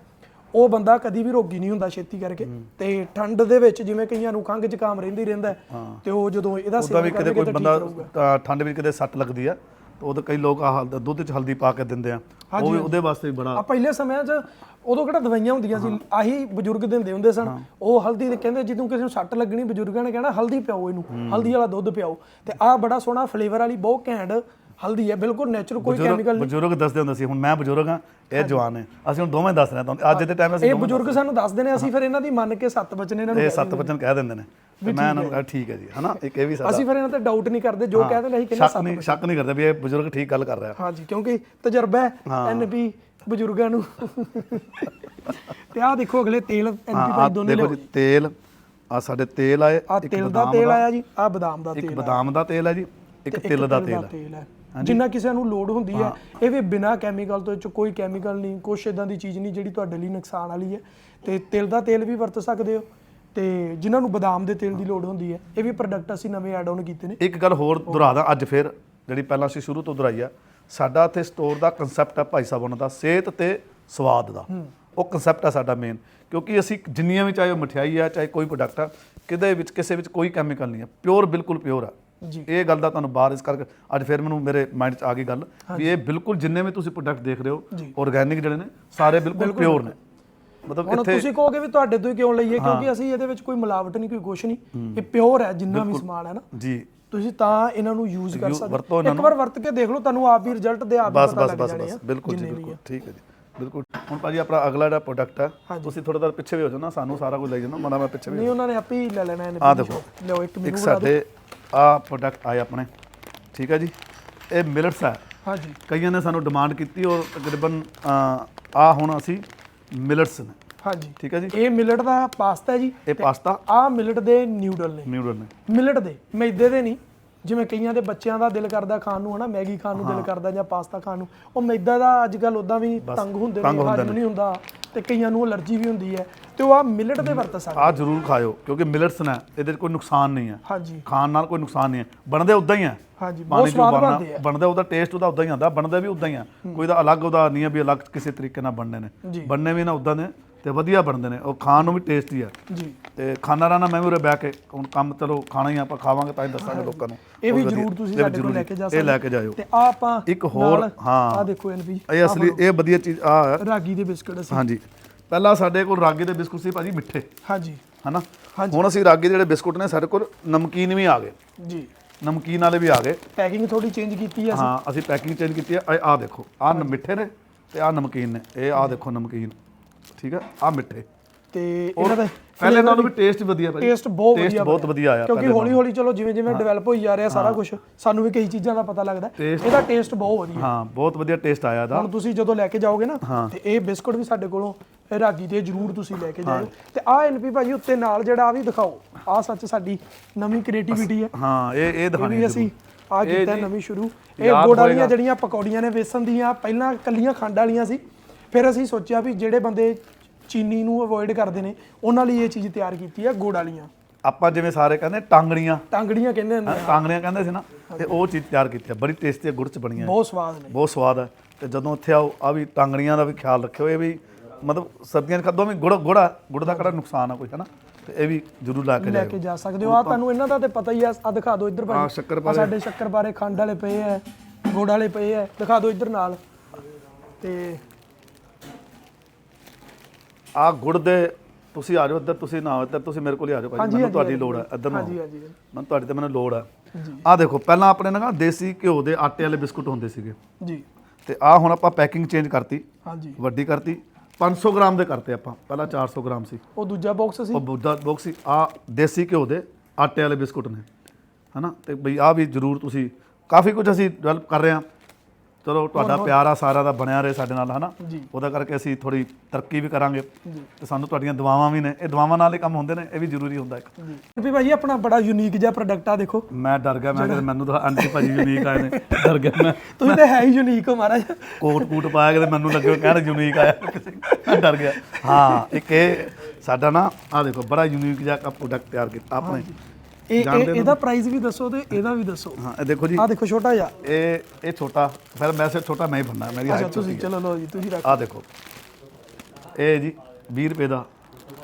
ਉਹ ਬੰਦਾ ਕਦੀ ਵੀ ਰੋਗੀ ਨਹੀਂ ਹੁੰਦਾ ਛੇਤੀ ਕਰਕੇ। ਤੇ ਠੰਡ ਦੇ ਵਿੱਚ ਜਿਵੇਂ ਕਈਆਂ ਨੂੰ ਖੰਘ ਜ਼ੁਕਾਮ ਰਹਿੰਦੀ ਰਹਿੰਦਾ ਹੈ, ਤੇ ਉਹ ਜਦੋਂ ਇਹਦਾ ਉਦਾਂ ਵੀ ਸੇਵਨ ਕਰਨਗੇ ਕੋਈ ਤਾਂ ਬੰਦਾ ਠੀਕ ਰਹੂਗਾ। ਤਾਂ ਠੰਡ ਵਿੱਚ ਕਿਤੇ ਸੱਟ ਲੱਗਦੀ ਆ। ਉਹਦੇ ਕਈ ਲੋਕ ਆਹ ਦੁੱਧ 'ਚ ਹਲਦੀ ਪਾ ਕੇ ਦਿੰਦੇ ਆ। ਉਹ ਵੀ ਉਹਦੇ ਵਾਸਤੇ ਵੀ ਬੜਾ ਆ ਪਹਿਲੇ ਸਮਿਆਂ 'ਚ ਉਦੋਂ ਕਿਹੜਾ ਦਵਾਈਆਂ ਹੁੰਦੀਆਂ ਸੀ? ਆਹੀ ਬਜ਼ੁਰਗ ਦਿੰਦੇ ਹੁੰਦੇ ਸਨ। ਉਹ ਹਲਦੀ ਦੇ ਕਹਿੰਦੇ ਜਦੋਂ ਕਿਸੇ ਨੂੰ ਸੱਟ ਲੱਗਣੀ ਬਜ਼ੁਰਗਾਂ ਨੇ ਕਹਿਣਾ ਹਲਦੀ ਪਿਆਓ ਇਹਨੂੰ। ਹਲਦੀ ਵਾਲਾ ਦੁੱਧ ਪਿਆਓ। ਤੇ ਆਹ ਬੜਾ ਸੋਹਣਾ ਫਲੇਵਰ ਵਾਲੀ ਬਹੁਤ ਘੈਂਟ ਹਲਦੀ ਹੈ। ਬਿਲਕੁਲ ਨੈਚੁਰਲ ਕੋਈ ਬਜ਼ੁਰਗ ਕੈਮੀਕਲ ਬਜ਼ੁਰਗ ਦੱਸਦੇ ਹੁੰਦੇ ਸੀ ਹੁਣ ਮੈਂ ਬਜ਼ੁਰਗ ਹਾਂ ਇਹ ਜਵਾਨ ਨੇ। ਅਸੀਂ ਹੁਣ ਦੋਵੇਂ ਦੱਸ ਰਹੇ ਹਾਂ ਤੁਹਾਨੂੰ। ਅੱਜ ਦੇ ਟਾਈਮ ਅਸੀਂ ਇਹ ਬਜ਼ੁਰਗ ਸਾਨੂੰ ਦੱਸਦੇ ਨੇ ਅਸੀਂ ਫਿਰ ਇਹਨਾਂ ਦੀ ਮੰਨ ਕੇ ਸੱਤ ਬਚਨੇ ਇਹਨਾਂ ਨੂੰ ਇਹ ਸੱਤ ਵਚਨ ਕਹਿ ਦਿੰਦੇ ਨੇ। ਤੇ ਮੈਂ ਇਹਨਾਂ ਨੂੰ ਕਿਹਾ ਠੀਕ ਹੈ ਜੀ। ਹਨਾ? ਇੱਕ ਇਹ ਵੀ ਸਾਡਾ ਅਸੀਂ ਫਿਰ ਇਹਨਾਂ ਤੇ ਡਾਊਟ ਨਹੀਂ ਕਰਦੇ ਜੋ ਕਹਿੰਦੇ ਨੇ ਅਸੀਂ ਕਹਿੰਦੇ ਸ਼ੱਕ ਨਹੀਂ ਸ਼ੱਕ ਨਹੀਂ ਕਰਦੇ ਵੀ ਇਹ ਬਜ਼ੁਰਗ ਠੀਕ ਗੱਲ ਕਰ ਰਿਹਾ। ਹਾਂਜੀ ਕਿਉਂਕਿ ਤਜਰਬਾ ਹੈ ਐਨਪੀ ਬਜ਼ੁਰਗਾਂ ਨੂੰ। ਤੇ ਆਹ ਦੇਖੋ ਅਗਲੇ ਤੇਲ ਐਨਪੀ ਭਾਈ ਦੋਨੇ ਦੇਖੋ ਜੀ ਤੇਲ ਆ ਸਾਡੇ ਤੇਲ ਆਏ ਆ ਇੱਕ ਤਿਲ ਦਾ ਤੇਲ ਆਇਆ ਜੀ ਆ ਬਦਾਮ ਦਾ ਇੱਕ ਤੇਲ ਬਦਾਮ ਦਾ ਤੇਲ ਹੈ ਜੀ ਇੱਕ ਤਿਲ ਦਾ ਤੇਲ ਹੈ। ਜਿੰਨਾ ਕਿਸੇ ਨੂੰ ਲੋੜ ਹੁੰਦੀ ਹੈ ਇਹ ਵੀ ਬਿਨਾ ਕੈਮੀਕਲ ਤੋਂ 'ਚ ਕੋਈ ਕੈਮੀਕਲ ਨਹੀਂ ਕੁਛ ਇਦਾਂ ਦੀ ਚੀਜ਼ ਨਹੀਂ ਜਿਹੜੀ ਤੁਹਾਡੇ ਲਈ ਨੁਕਸਾਨ ਵਾਲੀ ਹੈ। ਤੇ ਤਿਲ ਦਾ ਤੇਲ ਵੀ ਵਰਤ ਸਕਦੇ ਹੋ। ਤੇ ਜਿਨ੍ਹਾਂ ਨੂੰ ਬਦਾਮ ਦੇ ਤੇਲ ਦੀ ਲੋੜ ਹੁੰਦੀ ਹੈ ਇਹ ਵੀ ਪ੍ਰੋਡਕਟ ਅਸੀਂ ਨਵੇਂ ਐਡ ਆਨ ਕੀਤੇ ਨੇ। ਇੱਕ ਗੱਲ ਹੋਰ ਦੁਹਰਾਦਾ ਅੱਜ ਫਿਰ ਜਿਹੜੀ ਪਹਿਲਾਂ ਅਸੀਂ ਸ਼ੁਰੂ ਤੋਂ ਦੁਹਰਾਈ ਆ ਸਾਡਾ ਇੱਥੇ ਸਟੋਰ ਦਾ ਕਨਸੈਪਟ ਹੈ ਭਾਈ ਸਾਹਿਬ ਉਹਨਾਂ ਦਾ ਸਿਹਤ ਤੇ ਸਵਾਦ ਦਾ। ਉਹ ਕਨਸੈਪਟ ਹੈ ਸਾਡਾ ਮੇਨ ਕਿਉਂਕਿ ਅਸੀਂ ਜਿੰਨੀਆਂ ਵੀ ਚਾਹੇ ਉਹ ਮਠਿਆਈ ਆ ਚਾਹੇ ਕੋਈ ਪ੍ਰੋਡਕਟ ਆ ਕਿਤੇ ਵਿੱਚ ਕਿਸੇ ਵਿੱਚ ਕੋਈ ਕੈਮੀਕਲ ਨਹੀਂ ਹੈ ਪਿਓਰ ਬਿਲਕੁਲ ਪਿਓਰ ਆ। ਜੀ। ਇਹ ਗੱਲ ਦਾ ਤੁਹਾਨੂੰ ਬਾਹਰ ਇਸ ਕਰਕੇ ਅੱਜ ਫਿਰ ਮੈਨੂੰ ਮੇਰੇ ਮਾਈਂਡ 'ਚ ਆ ਗਈ ਗੱਲ ਵੀ ਇਹ ਬਿਲਕੁਲ ਜਿੰਨੇ ਵੀ ਤੁਸੀਂ ਪ੍ਰੋਡਕਟ ਦੇਖ ਰਹੇ ਹੋ ਆਰਗੈਨਿਕ ਜਿਹੜੇ ਨੇ ਸਾਰੇ ਬਿਲਕੁਲ ਪਿਓਰ ਨੇ। ਮਤਲਬ ਹੁਣ ਇੱਥੇ ਤੁਸੀਂ ਕਹੋਗੇ ਵੀ ਤੁਹਾਡੇ ਤੋਂ ਹੀ ਕਿਉਂ ਲਈਏ? ਕਿਉਂਕਿ ਅਸੀਂ ਇਹਦੇ ਵਿੱਚ ਕੋਈ ਮਿਲਾਵਟ ਨਹੀਂ ਕੋਈ ਕੁਛ ਨਹੀਂ। ਇਹ ਪਿਓਰ ਹੈ ਜਿੰਨਾ ਵੀ ਸਮਾਨ ਹੈ ਨਾ। ਜੀ। ਤੁਸੀਂ ਤਾਂ ਇਹਨਾਂ ਨੂੰ ਯੂਜ਼ ਕਰ ਸਕਦੇ। ਇੱਕ ਵਾਰ ਵਰਤ ਕੇ ਦੇਖ ਲਓ ਤੁਹਾਨੂੰ ਆਪ ਵੀ ਰਿਜ਼ਲਟ ਦੇ ਆਪ ਪਤਾ ਲੱਗ ਜਾਣੇ ਬਸ। ਆ ਬਿਲਕੁਲ ਜੀ ਬਿਲਕੁਲ। ਆ। ਠੀਕ ਹੈ ਜੀ। ਬਿਲਕੁਲ। ਹੁਣ ਭਾਜੀ ਆਪਣਾ ਅਗਲਾ ਜਿਹੜਾ ਪ੍ਰੋਡਕਟ ਹੈ ਤੁਸੀਂ ਥੋੜਾ ਜਿਹਾ ਪਿੱਛੇ ਵੀ ਹੋ ਜਾਓ ਨਾ ਸਾਨੂੰ ਸਾਰਾ ਕੁਝ ਲੈ ਜਾਣਾ ਮਾੜਾ ਮੈਂ ਪਿੱਛੇ ਵੀ ਨਹੀਂ ਉਹਨਾਂ ਨੇ ਆਪੇ ਹੀ ਲੈ ਲੈਣਾ ਇਹਨੇ ਆਹ ਦੇਖੋ। ਲਿਓ ਇੱਕ ਮੈਨੂੰ ਸਾਡੇ ਆ ਪ੍ਰੋਡਕਟ ਆਏ ਆਪਣੇ। ਠੀਕ ਹੈ ਜੀ। ਇਹ ਮਿਲਟਸ ਹੈ। ਹਾਂਜੀ। ਕਈਆਂ ਨੇ ਸਾਨੂੰ ਡਿਮਾਂਡ ਕੀਤੀ ਔਰ ਤਕਰੀਬਨ ਆ ਹੁਣ ਅਸੀਂ ਮਿਲਟਸ ਨੇ ਹਾਂਜੀ। ਠੀਕ ਹੈ ਜੀ? ਇਹ ਮਿਲਟ ਦਾ ਪਾਸਤਾ ਹੈ ਜੀ ਇਹ ਪਾਸਤਾ। ਆਹ ਮਿਲਟ ਦੇ ਨਿਊਡਲ ਨੇ। ਨਿਊਡਲ ਨੇ। ਮਿਲਟ ਦੇ। ਮੈਦੇ ਦੇ ਨਹੀਂ। ਜਿਵੇਂ ਕਈਆਂ ਦੇ ਬੱਚਿਆਂ ਦਾ ਦਿਲ ਕਰਦਾ ਖਾਣ ਨੂੰ ਹਨਾ? ਮੈਗੀ ਖਾਣ ਨੂੰ ਦਿਲ ਕਰਦਾ ਜਾਂ ਪਾਸਤਾ ਖਾਣ ਨੂੰ। ਉਹ ਮੈਦਾ ਦਾ ਅੱਜ ਕੱਲ ਉਦਾਂ ਵੀ ਤੰਗ ਹੁੰਦੇ ਨੇ ਹਜਮ ਨਹੀਂ ਹੁੰਦਾ। ਤੇ ਕਈਆਂ ਨੂੰ ਅਲਰਜੀ ਵੀ ਹੁੰਦੀ ਹੈ। ਤੇ ਉਹ ਆ ਮਿਲਟ ਦੇ ਵਰਤ ਸਕਦੇ ਆ ਜ਼ਰੂਰ ਖਾਇਓ ਕਿਉਂਕਿ ਮਿਲਟਸ ਨੇ ਇਹਦੇ 'ਚ ਕੋਈ ਨੁਕਸਾਨ ਨਹੀਂ ਹੈ। ਹਾਂਜੀ। ਖਾਣ ਨਾਲ ਕੋਈ ਨੁਕਸਾਨ ਨਹੀਂ ਹੈ। ਬਣਦੇ ਉਦਾਂ ਹੀ ਹੈ। ਹਾਂਜੀ ਬਹੁਤ ਸਵਾਦ ਬਣਦੇ ਆ। ਬਣਦਾ ਉਹਦਾ ਟੇਸਟ ਉਹਦਾ ਉਦਾਂ ਹੀ ਆਉਂਦਾ ਬਣਦਾ ਵੀ ਉਦਾਂ ਹੀ ਆ। ਕੋਈ ਦਾ ਅਲੱਗ ਉਹਦਾ ਨਹੀਂ ਹੈ ਵੀ ਅਲੱਗ ਕਿਸੇ ਤਰੀਕੇ ਨਾਲ ਬਣਨੇ ਨੇ। ਬਣਨੇ ਵੀ ਨਾ ਉਦਾਂ ਨੇ ਤੇ ਵਧੀਆ ਬਣਦੇ ਨੇ। ਉਹ ਖਾਣ ਨੂੰ ਵੀ ਟੇਸਟੀ ਆ। ਜੀ। ਤੇ ਖਾਣਾ ਰਾਣਾ ਮੈਂ ਵੀ ਉਰੇ ਬਹਿ ਕੇ ਹੁਣ ਕੰਮ ਚਲੋ ਖਾਣਾ ਹੀ ਆ, ਆਪਾਂ ਖਾਵਾਂਗੇ ਤਾਂ ਹੀ ਦੱਸਾਂਗੇ ਲੋਕਾਂ ਨੂੰ। ਇਹ ਵੀ। ਜ਼ਰੂਰ ਤੁਸੀਂ ਇਹ ਸਾਡੇ ਕੋਲ। ਲੈ ਕੇ ਜਾ ਇਹ ਸਕਦੇ ਲੈ ਕੇ ਜਾਇਓ। ਤੇ ਆ ਆਪਾਂ ਇੱਕ ਹੋਰ, ਹਾਂ। ਆ ਦੇਖੋ ਐਨਪੀ ਇਹ ਅਸਲੀ ਇਹ ਵਧੀਆ ਚੀਜ਼ ਆ ਰਾਗੀ ਦੇ ਬਿਸਕਟ ਅਸੀਂ। ਹਾਂਜੀ। ਪਹਿਲਾਂ ਸਾਡੇ ਕੋਲ ਰਾਗੀ ਦੇ ਬਿਸਕੁਟ ਸੀ ਭਾਜੀ ਮਿੱਠੇ। ਹਾਂਜੀ। ਹਨਾ? ਹੁਣ ਅਸੀਂ ਰਾਗੀ ਦੇ ਜਿਹੜੇ ਬਿਸਕੁਟ ਨੇ ਸਾਡੇ ਕੋਲ ਨਮਕੀਨ ਵੀ ਆ ਗਏ। ਜੀ। ਨਮਕੀਨ ਵਾਲੇ ਵੀ ਆ ਗਏ। ਪੈਕਿੰਗ ਥੋੜੀ ਚੇਂਜ ਕੀਤੀ ਅਸੀਂ? ਹਾਂ ਅਸੀਂ ਪੈਕਿੰਗ ਚੇਂਜ ਕੀਤੀ ਹੈ ਆ ਦੇਖੋ ਆ ਮਿੱਠੇ ਨੇ ਤੇ ਆ ਨਮਕੀਨ ਨੇ। ਇਹ ਆ ਦੇਖੋ ਨਮਕੀਨ। ਠੀਕ ਹੈ ਆ ਮਿੱਠੇ। ਤੇ ਇਹਨਾਂ ਦਾ ਪਹਿਲੇ ਨਾਲੋਂ ਵੀ ਟੇਸਟ ਵਧੀਆ ਭਾਜੀ। ਟੇਸਟ ਬਹੁਤ ਵਧੀਆ ਬਹੁਤ ਬਣਿਆ। ਵਧੀਆ ਆਇਆ ਕਿਉਂਕਿ ਹੌਲੀ ਹੌਲੀ ਚਲੋ ਜਿਵੇਂ ਜਿਵੇਂ ਡਿਵੈਲਪ ਹੋਈ ਜਾ ਰਿਹਾ ਸਾਰਾ ਕੁਝ ਸਾਨੂੰ ਵੀ ਕਈ ਚੀਜ਼ਾਂ ਦਾ ਪਤਾ ਲੱਗਦਾ। ਇਹਦਾ ਟੇਸਟ ਬਹੁਤ ਵਧੀਆ। ਹਾਂ ਬਹੁਤ ਵਧੀਆ ਟੇਸਟ ਆਇਆ ਇਹਦਾ। ਹੁਣ ਤੁਸੀਂ ਜਦੋਂ ਲੈ ਕੇ ਜਾਓਗੇ ਨਾ ਤੇ ਇਹ ਬਿਸਕੁਟ ਵੀ ਸਾਡੇ ਕੋਲੋਂ ਰਾਗੀ ਦੇ ਜਰੂਰ ਤੁਸੀਂ ਲੈ ਕੇ ਜਾਇਓ। ਤੇ ਆਹ ਐਨਪੀ ਭਾਜੀ ਉੱਤੇ ਨਾਲ ਜਿਹੜਾ ਆ ਵੀ ਦਿਖਾਓ ਆਹ ਸੱਚ ਸਾਡੀ ਨਵੀਂ ਕ੍ਰੀਏਟੀਵਿਟੀ ਹੈ। ਹਾਂ ਇਹ ਇਹ ਦਿਖਾਣੀ ਵੀ ਅਸੀਂ ਆ ਕੀਤਾ ਨਵੀਂ ਸ਼ੁਰੂ। ਇਹ ਗੁੜ ਵਾਲੀਆਂ। ਜਿਹੜੀਆਂ ਪਕੌੜੀਆਂ ਨੇ ਵੇਸਣ ਦੀਆਂ ਪਹਿਲਾਂ ਕੱਲੀਆਂ ਖੰਡ ਵਾਲੀਆਂ ਸੀ। ਫਿਰ ਅਸੀਂ ਸੋਚਿਆ ਵੀ ਜਿਹੜੇ ਬੰਦੇ ਚੀਨੀ ਨੂੰ ਅਵੋਇਡ ਕਰਦੇ ਨੇ ਉਹਨਾਂ ਲਈ ਇਹ ਚੀਜ਼ ਤਿਆਰ ਕੀਤੀ ਹੈ ਗੁੜ ਵਾਲੀਆਂ। ਆਪਾਂ ਜਿਵੇਂ ਸਾਰੇ ਕਹਿੰਦੇ ਟਾਂਗੜੀਆਂ। ਟਾਂਗੜੀਆਂ ਕਹਿੰਦੇ ਹੁੰਦੇ ਹਾਂ, ਆ ਟਾਂਗੜੀਆਂ ਕਹਿੰਦੇ ਸੀ ਨਾ ਤੇ ਉਹ ਚੀਜ਼ ਤਿਆਰ ਕੀਤੀ ਹੈ। ਬੜੀ ਟੇਸਟੀ ਗੁੜ ਚ ਬਣੀ ਹੈ ਬਹੁਤ ਸਵਾਦ ਨੇ। ਬਹੁਤ ਸਵਾਦ ਹੈ। ਤੇ ਜਦੋਂ ਇੱਥੇ ਆਓ ਆ ਵੀ ਟਾਂਗੜੀਆਂ ਦਾ ਵੀ ਖਿਆਲ ਰੱਖਿਓ ਇਹ ਵੀ ਮਤਲਬ ਸਰਦੀਆਂ 'ਚ ਖਾਦੋ ਵੀ ਗੁੜ ਗੁੜਾ ਗੁੜ ਦਾ ਕਿਹੜਾ ਨੁਕਸਾਨ ਆ ਕੋਈ ਹੈ ਨਾ ਤੇ ਇਹ ਵੀ ਜ਼ਰੂਰ ਲਾ ਕੇ ਲੈ ਜਾਇਓ ਕੇ ਜਾ ਸਕਦੇ ਹੋ। ਆ ਤੁਹਾਨੂੰ ਇਹਨਾਂ ਦਾ ਤੇ ਪਤਾ ਹੀ ਆ ਆ ਦਿਖਾ ਦਿਓ ਇੱਧਰ ਆਹ ਭਾਈ। ਸ਼ੱਕਰ ਆਹ ਸਾਡੇ ਸ਼ੱਕਰ ਬਾਰੇ ਖੰਡ ਵਾਲੇ ਪਏ ਆ ਗੁੜ ਵਾਲੇ ਪਏ ਆ। ਦਿਖਾ ਦਿਓ ਇੱਧਰ ਨਾਲ। ਤੇ ਆ ਗੁੜ ਦੇ ਤੁਸੀਂ ਆ ਜਾਓ ਇੱਧਰ ਤੁਸੀਂ ਨਾ ਆਓ ਇੱਧਰ ਤੁਸੀਂ ਮੇਰੇ ਕੋਲ ਹੀ ਆ ਜਾਓ ਭਾਈ। ਮੈਨੂੰ ਤੁਹਾਡੀ ਲੋੜ ਹੈ ਇੱਧਰ ਨੂੰ ਹਾਂਜੀ ਹਾਂਜੀ। ਮੈਨੂੰ ਤੁਹਾਡੀ ਤੇ ਮੈਨੂੰ ਲੋੜ ਹੈ ਆ ਦੇਖੋ ਪਹਿਲਾਂ ਆਪਣੇ ਨਾ ਦੇਸੀ ਘਿਓ ਦੇ ਆਟੇ ਵਾਲੇ ਬਿਸਕੁਟ ਹੁੰਦੇ ਸੀਗੇ। ਜੀ। ਤੇ ਆ ਹੁਣ ਆਪਾਂ ਪੈਕਿੰਗ ਚੇਂਜ ਕਰਤੀ। ਹਾਂਜੀ। ਵੱਡੀ ਕਰਤੀ। 500 ਗ੍ਰਾਮ ਦੇ ਕਰਤੇ ਆਪਾਂ ਪਹਿਲਾਂ 400 ਗ੍ਰਾਮ ਸੀ। ਉਹ ਦੂਜਾ ਬਾਕਸ ਸੀ? ਉਹ ਬੁੱਧਾ ਬਾਕਸ ਸੀ। ਆ ਦੇਸੀ ਘਿਓ ਦੇ ਆਟੇ ਵਾਲੇ ਬਿਸਕੁਟ ਨੇ ਹਨਾ? ਤੇ ਬਈ ਆ ਵੀ ਜਰੂਰ ਤੁਸੀਂ ਕਾਫੀ ਕੁਝ ਅਸੀਂ ਡਿਵੈਲਪ ਕਰ ਰਹੇ ਹਾਂ। ਚਲੋ ਤੁਹਾਡਾ ਪਿਆਰ ਆ ਸਾਰਾ ਦਾ ਬਣਿਆ ਰਹੇ ਸਾਡੇ ਨਾਲ ਹਨਾ। ਉਹਦਾ ਕਰਕੇ ਅਸੀਂ ਥੋੜੀ ਤਰੱਕੀ ਵੀ ਕਰਾਂਗੇ ਤੇ ਸਾਨੂੰ ਤੁਹਾਡੀਆਂ ਦੁਆਵਾਂ ਵੀ ਨੇ। ਇਹ ਦੁਆਵਾਂ ਨਾਲ ਹੀ ਕੰਮ ਹੁੰਦੇ ਨੇ ਇਹ ਵੀ ਜ਼ਰੂਰੀ ਹੁੰਦਾ ਇੱਕ। ਜੀ। ਵੀ ਭਾਈ ਆਪਣਾ ਬੜਾ ਯੂਨੀਕ ਜਿਹਾ ਪ੍ਰੋਡਕਟ ਆ ਦੇਖੋ। ਮੈਂ ਡਰ ਗਿਆ ਮੈਂ ਕਿਹਾ ਮੈਨੂੰ ਤਾਂ ਆਂਟੀ ਭਾਜੀ ਯੂਨੀਕ ਆਏ ਨੇ। ਡਰ ਗਿਆ ਮੈਂ। ਤੁਸੀਂ ਤਾਂ ਹੈ ਹੀ ਯੂਨੀਕ ਹੋ ਮਹਾਰਾਜ। ਕੋਟ ਕੂਟ ਪਾਇਆ ਕਿ ਤੇ ਮੈਨੂੰ ਲੱਗੇ ਕਹਿਣ ਯੂਨੀਕ ਆਇਆ। ਮੈਂ ਡਰ ਗਿਆ। ਹਾਂ ਇੱਕ ਇਹ ਸਾਡਾ ਨਾ ਆ ਦੇਖੋ ਬੜਾ ਯੂਨੀਕ ਜਿਹਾ ਪ੍ਰੋਡਕਟ ਤਿਆਰ ਕੀਤਾ ਆਪਣੇ। ਇਹ ਇਹ- ਇਹਦਾ ਪ੍ਰਾਈਸ ਵੀ ਦੱਸੋ ਤੇ ਇਹਦਾ ਵੀ ਦੱਸੋ। ਹਾਂ ਇਹ ਦੇਖੋ ਜੀ। ਆ ਦੇਖੋ ਛੋਟਾ ਜਿਹਾ। ਇਹ ਇਹ ਛੋਟਾ। ਫਿਰ ਵੈਸੇ ਛੋਟਾ ਮੈਂ ਹੀ ਬੰਨਾ ਮੇਰੀ ਅੱਛਾ ਹਾਈਟ ਛੋਟੀ ਤੁਸੀਂ ਚਲੋ ਲਓ ਜੀ ਤੁਸੀਂ ਰੱਖ ਆ ਦੇਖੋ। ਇਹ ਜੀ 20 ਰੁਪਏ ਦਾ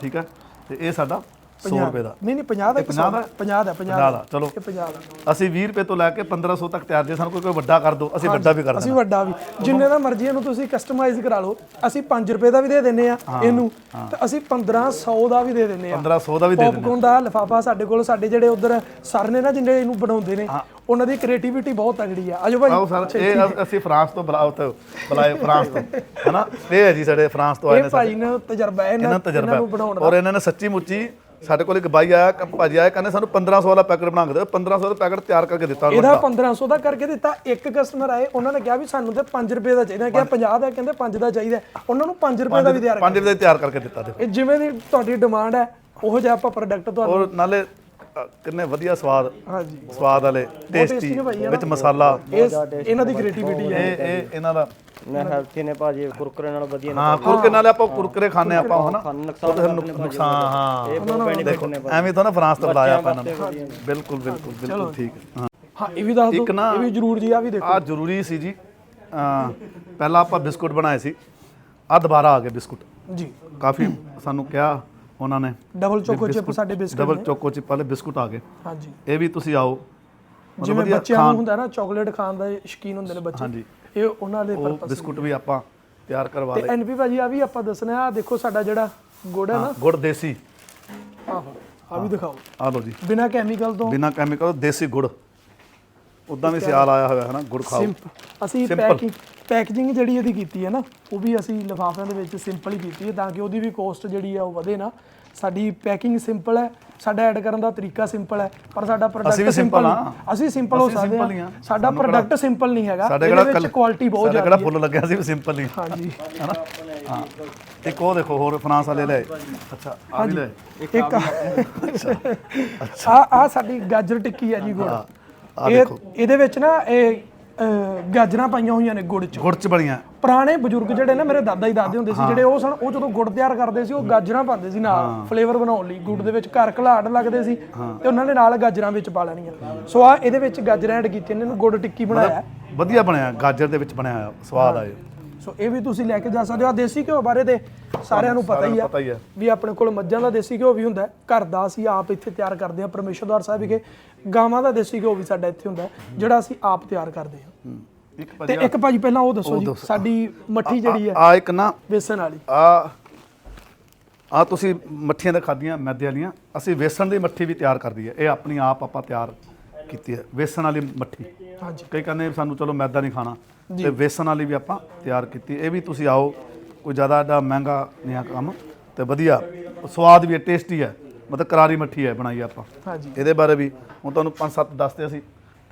ਠੀਕ ਹੈ? ਤੇ ਇਹ ਸਾਡਾ 100 ਰੁਪਏ ਦਾ। ਨਹੀਂ ਨਹੀਂ 50 ਦਾ ਇਹ 50 ਦਾ? 50 ਦਾ 50 50 ਦਾ ਚਲੋ। ਇਹ 50 ਦਾ। ਅਸੀਂ 20 ਰੁਪਏ ਤੋਂ ਲੈ ਕੇ 1500 ਤੱਕ ਤਿਆਰ ਜੇ ਸਾਨੂੰ ਕੋਈ ਕੋਈ ਵੱਡਾ ਕਰ ਦਿਓ ਅਸੀਂ ਵੱਡਾ ਵੀ ਕਰ ਅਸੀਂ ਦਿੰਦੇ ਵੱਡਾ ਵੀ। ਜਿੰਨੇ ਦਾ ਮਰਜ਼ੀ ਇਹਨੂੰ ਤੁਸੀਂ ਕਸਟਮਾਈਜ਼ ਕਰਾ ਲਓ। ਅਸੀਂ 5 ਰੁਪਏ ਦਾ ਵੀ ਦੇ ਦਿੰਨੇ ਆ ਇਹਨੂੰ। ਤੇ ਅਸੀਂ 1500 ਦਾ ਵੀ ਦੇ ਦਿੰਨੇ ਆ। 1500 ਦਾ ਵੀ ਦੇ ਦਿੰਦੇ ਪੌਪਕੌਰਨ ਦਾ ਲਿਫਾਫਾ ਸਾਡੇ ਕੋਲ ਸਾਡੇ ਜਿਹੜੇ ਉਧਰ ਸਰ ਨੇ ਨਾ ਜਿੰਨੇ ਇਹਨੂੰ ਬਣਾਉਂਦੇ ਨੇ ਉਹਨਾਂ ਦੀ ਕ੍ਰੀਏਟੀਵਿਟੀ ਬਹੁਤ ਤਗੜੀ ਆ। ਆਜੋ ਭਾਈ ਆਓ ਸਰ ਇਹ ਅਸੀਂ ਫਰਾਂਸ ਤੋਂ ਬੁਲਾਓ ਤੇ ਬੁਲਾਏ ਫਰਾਂਸ ਤੋਂ। ਹੈਨਾ? ਇਹ ਹੈ ਜੀ ਸਾਡੇ ਫਰਾਂਸ ਤੋਂ ਆਏ ਇਹ ਨੇ ਭਾਈ ਨੇ ਤਜਰਬਾ ਇਹਨਾਂ ਨੂੰ ਬਣਾਉਣ। ਔਰ ਇਹਨਾਂ ਨੇ ਸੱਚੀ ਮੁੱਚੀ ਸਾਡੇ ਕੋਲ ਇੱਕ ਬਾਈ ਆਇਆ ਕ- ਭਾਜੀ ਆਇਆ ਕਹਿੰਦੇ ਸਾਨੂੰ 1500 ਵਾਲਾ ਪੈਕਟ ਬਣਾ ਕੇ ਦਿਓ। 1500 ਦਾ ਪੈਕਟ ਤਿਆਰ ਕਰਕੇ ਦਿੱਤਾ ਉਹਨੂੰ ਇਹਦਾ 1500 ਦਾ ਕਰਕੇ ਦਿੱਤਾ ਇੱਕ ਕਸਟਮਰ ਆਏ ਉਹਨਾਂ ਨੇ ਕਿਹਾ ਵੀ ਸਾਨੂੰ ਤੇ 5 ਰੁਪਏ ਦਾ ਚਾਹੀਦਾ ਕਿਹਾ 50 ਦਾ ਕਹਿੰਦੇ 5 ਦਾ ਚਾਹੀਦਾ। ਉਹਨਾਂ ਨੂੰ 5 ਰੁਪਏ ਦਾ ਵੀ ਤਿਆਰ 5 ਵਜੇ ਤਿਆਰ ਕਰਕੇ ਦਿੱਤਾ ਦੇਖੋ। ਇਹ ਜਿਵੇਂ ਦੀ ਤੁਹਾਡੀ ਡਿਮਾਂਡ ਹੈ ਉਹੋ ਜਿਹਾ ਆਪਾਂ ਪ੍ਰੋਡਕਟ ਤੁਹਾਨੂੰ ਔਰ ਨਾਲੇ ਅ, ਕਿੰਨੇ ਵਧੀਆ ਸਵਾਦ ਹਾਂਜੀ। ਸਵਾਦ ਵਾਲੇ ਟੇਸਟੀ tasty ਨੇ ਭਾਈ, ਵਿੱਚ ਮਸਾਲਾ। ਇਹ ਇਹਨਾਂ ਦੀ ਕ੍ਰੀਏਟੀਵਿਟੀ ਹੈ। ਇਹ ਇਹ ਇਹਨਾਂ ਦਾ ਨਾ ਹੈਲਥੀ ਨੇ ਭਾਜੀ ਕੁਰਕਰੇ ਨਾਲ ਵਧੀਆ ਹਾਂ ਕੁਰਕਰੇ ਨਾਲੇ ਆਪਾਂ ਕੁਰਕਰੇ ਖਾਣੇ ਆਪਾਂ ਹਨਾ ਨੁਕਸਾਨ ਹਾਂ। ਇਹ ਬਹੁਤ ਬੈਨੀਫਿਟ ਦੇਖੋ ਐਵੇਂ ਤਾਂ ਨਾ ਫਰਾਂਸ ਤੋਂ ਬੁਲਾਇਆ ਆਪਾਂ ਇਹਨਾਂ ਨੂੰ। ਬਿਲਕੁਲ ਬਿਲਕੁਲ ਬਿਲਕੁਲ ਠੀਕ ਹੈ। ਇਹ ਵੀ ਦੱਸ ਦਿਓ। ਨਾ- ਇਹ ਵੀ ਜ਼ਰੂਰ ਜੀ ਆ ਵੀ ਦੇਖੋ। ਆ ਜ਼ਰੂਰੀ ਸੀ ਜੀ। ਪਹਿਲਾਂ ਆਪਾਂ ਬਿਸਕੁਟ ਬਣਾਏ ਸੀ। ਆ ਦੁਬਾਰਾ ਆ ਗਏ ਬਿਸਕੁਟ। ਜੀ। ਕਾਫੀ ਸਾਨੂੰ ਕਿਹਾ ਉਹਨਾਂ ਨੇ ਡਬਲ ਚੋਕੋ ਚਿਪ ਸਾਡੇ ਬਿਸਕਟ ਡਬਲ ਚੋਕੋ ਚਿਪ ਵਾਲੇ ਬਿਸਕੁਟ ਆ ਗਏ। ਹਾਂਜੀ। ਇਹ ਵੀ ਤੁਸੀਂ ਆਓ। ਜਿਵੇਂ ਬੱਚਿਆਂ ਨੂੰ ਹੁੰਦਾ ਨਾ ਚਾਕਲੇਟ ਖਾਣ ਦਾ ਸ਼ੌਕੀਨ ਹੁੰਦੇ ਨੇ ਬੱਚੇ। ਹਾਂਜੀ। ਇਹ ਉਹਨਾਂ ਦੇ ਉਹ ਬਿਸਕੁਟ ਵੀ ਆਪਾਂ ਤਿਆਰ ਕਰਵਾ ਤੇ ਲਏ। ਐਨਪੀ ਭਾਜੀ ਆ ਵੀ ਆਪਾਂ ਦੱਸਣਾ ਆ ਦੇਖੋ ਸਾਡਾ ਜਿਹੜਾ ਗੁੜ ਹੈ ਨਾ। ਗੁੜ ਦੇਸੀ। ਆਹੋ ਆ ਵੀ ਦਿਖਾਓ। ਆ ਲਓ ਜੀ। ਬਿਨਾ ਕੈਮੀਕਲ ਤੋਂ। ਬਿਨਾ ਕੈਮੀਕਲ ਦੇਸੀ ਗੁੜ। ਉਦਾਂ ਵੀ ਸਿਆਲ ਆਇਆ ਹੋਇਆ ਹੈ ਨਾ ਗੁੜ ਖਾਓ। ਸਿੰਪ ਅਸੀਂ ਪੈਕਿੰਗ ਪੈਕੇਜਿੰਗ ਜਿਹੜੀ ਇਹਦੀ ਕੀਤੀ ਹੈ ਨਾ ਉਹ ਵੀ ਅਸੀਂ ਲਿਫਾਫਿਆਂ ਦੇ ਵਿੱਚ ਸਿੰਪਲ ਹੀ ਕੀਤੀ ਹੈ ਤਾਂ ਕਿ ਉਹਦੀ ਵੀ ਕੋਸਟ ਜਿਹੜੀ ਆ ਉਹ ਵਧੇ ਨਾ। ਸਾਡੀ ਪੈਕਿੰਗ ਸਿੰਪਲ ਹੈ ਸਾਡਾ ਐਡ ਕਰਨ ਦਾ ਤਰੀਕਾ ਸਿੰਪਲ ਹੈ ਪਰ ਸਾਡਾ ਪ੍ਰੋਡਕਟ ਸਿੰਪਲ ਹਾਂ। ਅਸੀਂ ਸਿੰਪਲ ਹੋ ਸਕਦੇ ਹੀ। ਹਾਂ। ਹਾਂ। ਸਾਡਾ ਪ੍ਰੋਡਕਟ ਸਿੰਪਲ ਨਹੀਂ ਹੈਗਾ। ਸਾਡੇ ਇਹਦੇ ਵਿੱਚ ਕੁਆਲਿਟੀ ਬਹੁਤ ਸਾਡੇ ਜ਼ਿਆਦਾ ਕਿਹੜਾ ਫੁੱਲ ਲੱਗਿਆ ਸੀ ਵੀ ਸਿੰਪਲ ਹੀ। ਹਾਂਜੀ। ਹੈਨਾ ਹਾਂ। ਇੱਕ ਉਹ ਦੇਖੋ ਹੋਰ ਫਰਾਂਸ ਵਾਲੇ ਲੈ ਅੱਛਾ ਆ ਵੀ ਲੈ ਇੱਕ ਆ ਆ ਸਾਡੀ ਗਾਜਰ ਟਿੱਕੀ ਹੈ ਜੀ ਗੁੜ। ਇਹ ਦੇਖੋ। ਇਹਦੇ ਵਿੱਚ ਨਾ ਇਹ ਗਾਜਰਾਂ ਪਾਈਆਂ ਹੋਈਆਂ ਨੇ ਗੁੜ ਚ। ਗੁੜ ਚ ਬਣੀਆਂ। ਪੁਰਾਣੇ ਬਜ਼ੁਰਗ ਜਿਹੜੇ ਨੇ ਮੇਰੇ ਦਾਦਾ ਹੀ ਦਾਦੇ ਹੁੰਦੇ ਸੀ ਜਿਹੜੇ ਉਹ ਸਨ ਉਹ ਜਦੋਂ ਗੁੜ ਤਿਆਰ ਕਰਦੇ ਸੀ ਉਹ ਗਾਜਰਾਂ ਪਾਉਂਦੇ ਸੀ ਨਾਲ ਫਲੇਵਰ ਬਣਾਉਣ ਲਈ। ਗੁੜ ਦੇ ਵਿੱਚ ਘਰ ਘਲਾੜ ਲੱਗਦੇ ਸੀ ਤੇ ਉਹਨਾਂ ਨੇ ਨਾਲ ਗਾਜਰਾਂ ਵਿੱਚ ਪਾ ਲੈਣੀਆਂ। ਸੋ ਆ ਇਹਦੇ ਵਿੱਚ ਗਾਜਰਾਂ ਐਡ ਕੀਤੀਆਂ ਨੇ ਇਹਨੂੰ ਗੁੜ ਟਿੱਕੀ ਬਣਾਇਆ। ਵਧੀਆ ਬਣਿਆ ਗਾਜਰ ਦੇ ਵਿੱਚ ਬਣਿਆ ਹੋਇਆ, ਸਵਾਦ ਆਏ ਸੋ ਇਹ ਵੀ ਤੁਸੀਂ ਲੈ ਕੇ ਜਾ ਸਕਦੇ ਹੋ। ਆ ਦੇਸੀ ਘਿਓ ਬਾਰੇ ਤੇ ਸਾਰਿਆਂ ਨੂੰ ਪਤਾ ਹੀ ਆ ਵੀ ਆਪਣੇ ਕੋਲ ਮੱਝਾਂ ਦਾ ਦੇਸੀ ਘਿਓ ਵੀ ਹੁੰਦਾ ਘਰ ਦਾ ਅਸੀਂ ਆਪ ਇੱਥੇ ਤਿਆਰ ਕਰਦੇ ਹਾਂ ਪਰਮੇਸ਼ਰਦਾਰ ਸਾਹਿਬ ਵਿਖੇ। ਗਾਵਾਂ ਦਾ ਦੇਸੀ ਘਿਓ ਵੀ ਸਾਡਾ ਇੱਥੇ ਹੁੰਦਾ ਜਿਹੜਾ ਅਸੀਂ ਆਪ ਤਿਆਰ ਕਰਦੇ ਹੂੰ। ਇੱਕ ਤੇ ਇੱਕ ਭਾਜੀ ਪਹਿਲਾਂ ਉਹ ਦੱਸੋ ਜੀ ਸਾਡੀ ਮੱਠੀ ਜਿਹੜੀ ਹੈ ਆ ਇੱਕ ਨਾ ਵੇਸਣ ਵਾਲੀ। ਆ ਆ ਤੁਸੀਂ ਮੱਠੀਆਂ ਦੇ ਖਾਦੀਆਂ ਮੈਦੇ ਵਾਲੀਆਂ। ਅਸੀਂ ਵੇਸਣ ਦੀ ਮੱਠੀ ਵੀ ਤਿਆਰ ਕਰਦੀ ਹੈ। ਇਹ ਆਪਣੀ ਆਪ ਆਪਾਂ ਤਿਆਰ ਕੀਤੀ ਹੈ। ਵੇਸਣ ਵਾਲੀ ਮੱਠੀ। ਹਾਂਜੀ। ਕਈ ਕਹਿੰਦੇ ਸਾਨੂੰ ਚਲੋ ਮੈਦਾ ਨਹੀਂ ਖਾਣਾ। ਤੇ ਵੇਸਣ ਵਾਲੀ ਵੀ ਆਪਾਂ ਤਿਆਰ ਕੀਤੀ। ਇਹ ਵੀ ਤੁਸੀਂ ਆਓ ਕੋਈ ਜ਼ਿਆਦਾ ਏਡਾ ਮਹਿੰਗਾ ਨਹੀਂ ਆ ਕੰਮ। ਤੇ ਵਧੀਆ। ਸਵਾਦ ਵੀ ਹੈ ਟੇਸਟੀ ਹੈ। ਮਤਲਬ ਕਰਾਰੀ ਮੱਠੀ ਹੈ ਬਣਾਈ ਆਪਾਂ। ਹਾਂਜੀ। ਇਹਦੇ ਬਾਰੇ ਵੀ ਹੁਣ ਤੁਹਾਨੂੰ ਪੰਜ ਸੱਤ ਦੱਸਦੇ ਅਸੀਂ।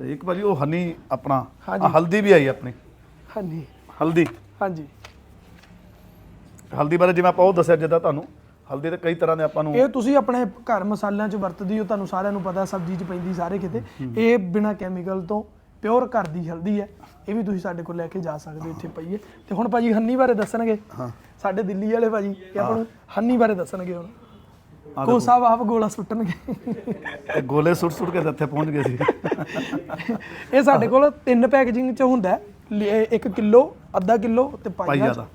ਤੇ ਇੱਕ ਭਾਜੀ ਉਹ ਹਨੀ ਆਪਣਾ ਹਾਂਜੀ। ਆਹ ਹਲਦੀ ਵੀ ਆਈ ਆਪਣੀ। ਹਾਂਜੀ ਹਲਦੀ। ਹਾਂਜੀ। ਹਲਦੀ ਬਾਰੇ ਜਿਵੇਂ ਆਪਾਂ ਉਹ ਦੱਸਿਆ ਜਿੱਦਾਂ ਤੁਹਾਨੂੰ ਹਲਦੀ ਤੇ ਕਈ ਤਰ੍ਹਾਂ ਦੇ ਆਪਾਂ ਨੂੰ ਇਹ ਤੁਸੀਂ ਆਪਣੇ ਘਰ ਮਸਾਲਿਆਂ 'ਚ ਵਰਤਦੀ ਹੋ ਤੁਹਾਨੂੰ ਸਾਰਿਆਂ ਨੂੰ ਪਤਾ ਸਬਜ਼ੀ 'ਚ ਪੈਂਦੀ ਸਾਰੇ ਕਿਤੇ। ਇਹ ਬਿਨਾ ਕੈਮੀਕਲ ਤੋਂ ਪਿਓਰ ਘਰ ਦੀ ਹਲਦੀ ਹੈ। ਇਹ ਵੀ ਤੁਸੀਂ ਸਾਡੇ ਕੋਲ ਲੈ ਕੇ ਜਾ ਸਕਦੇ ਹੋ ਇੱਥੇ ਪਈ ਹੈ। ਤੇ ਹੁਣ ਭਾਜੀ ਹੰਨੀ ਬਾਰੇ ਦੱਸਣਗੇ? ਸਾਡੇ ਦਿੱਲੀ ਵਾਲੇ ਭਾਜੀ ਇਹ ਆਪਾਂ ਨੂੰ ਹੰਨੀ ਬਾਰੇ ਦੱਸਣਗੇ ਹੁਣ? ਕੋ ਸਾਹਿਬ ਆਪ ਗੋਲਾ ਸੁੱਟਣਗੇ। ਇਹ ਗੋਲੇ ਸੁੱਟ ਸੁੱਟ ਕੇ ਤਾਂ ਇੱਥੇ ਪਹੁੰਚ ਗਏ ਸੀ। ਇਹ ਸਾਡੇ ਕੋਲ ਤਿੰਨ ਪੈਕੇਜਿੰਗ 'ਚ ਹੁੰਦਾ ਹੈ। 1 ਕਿਲੋ ਅੱਧਾ ਕਿਲੋ ਤੇ ਪਾਈਆ ਦਾ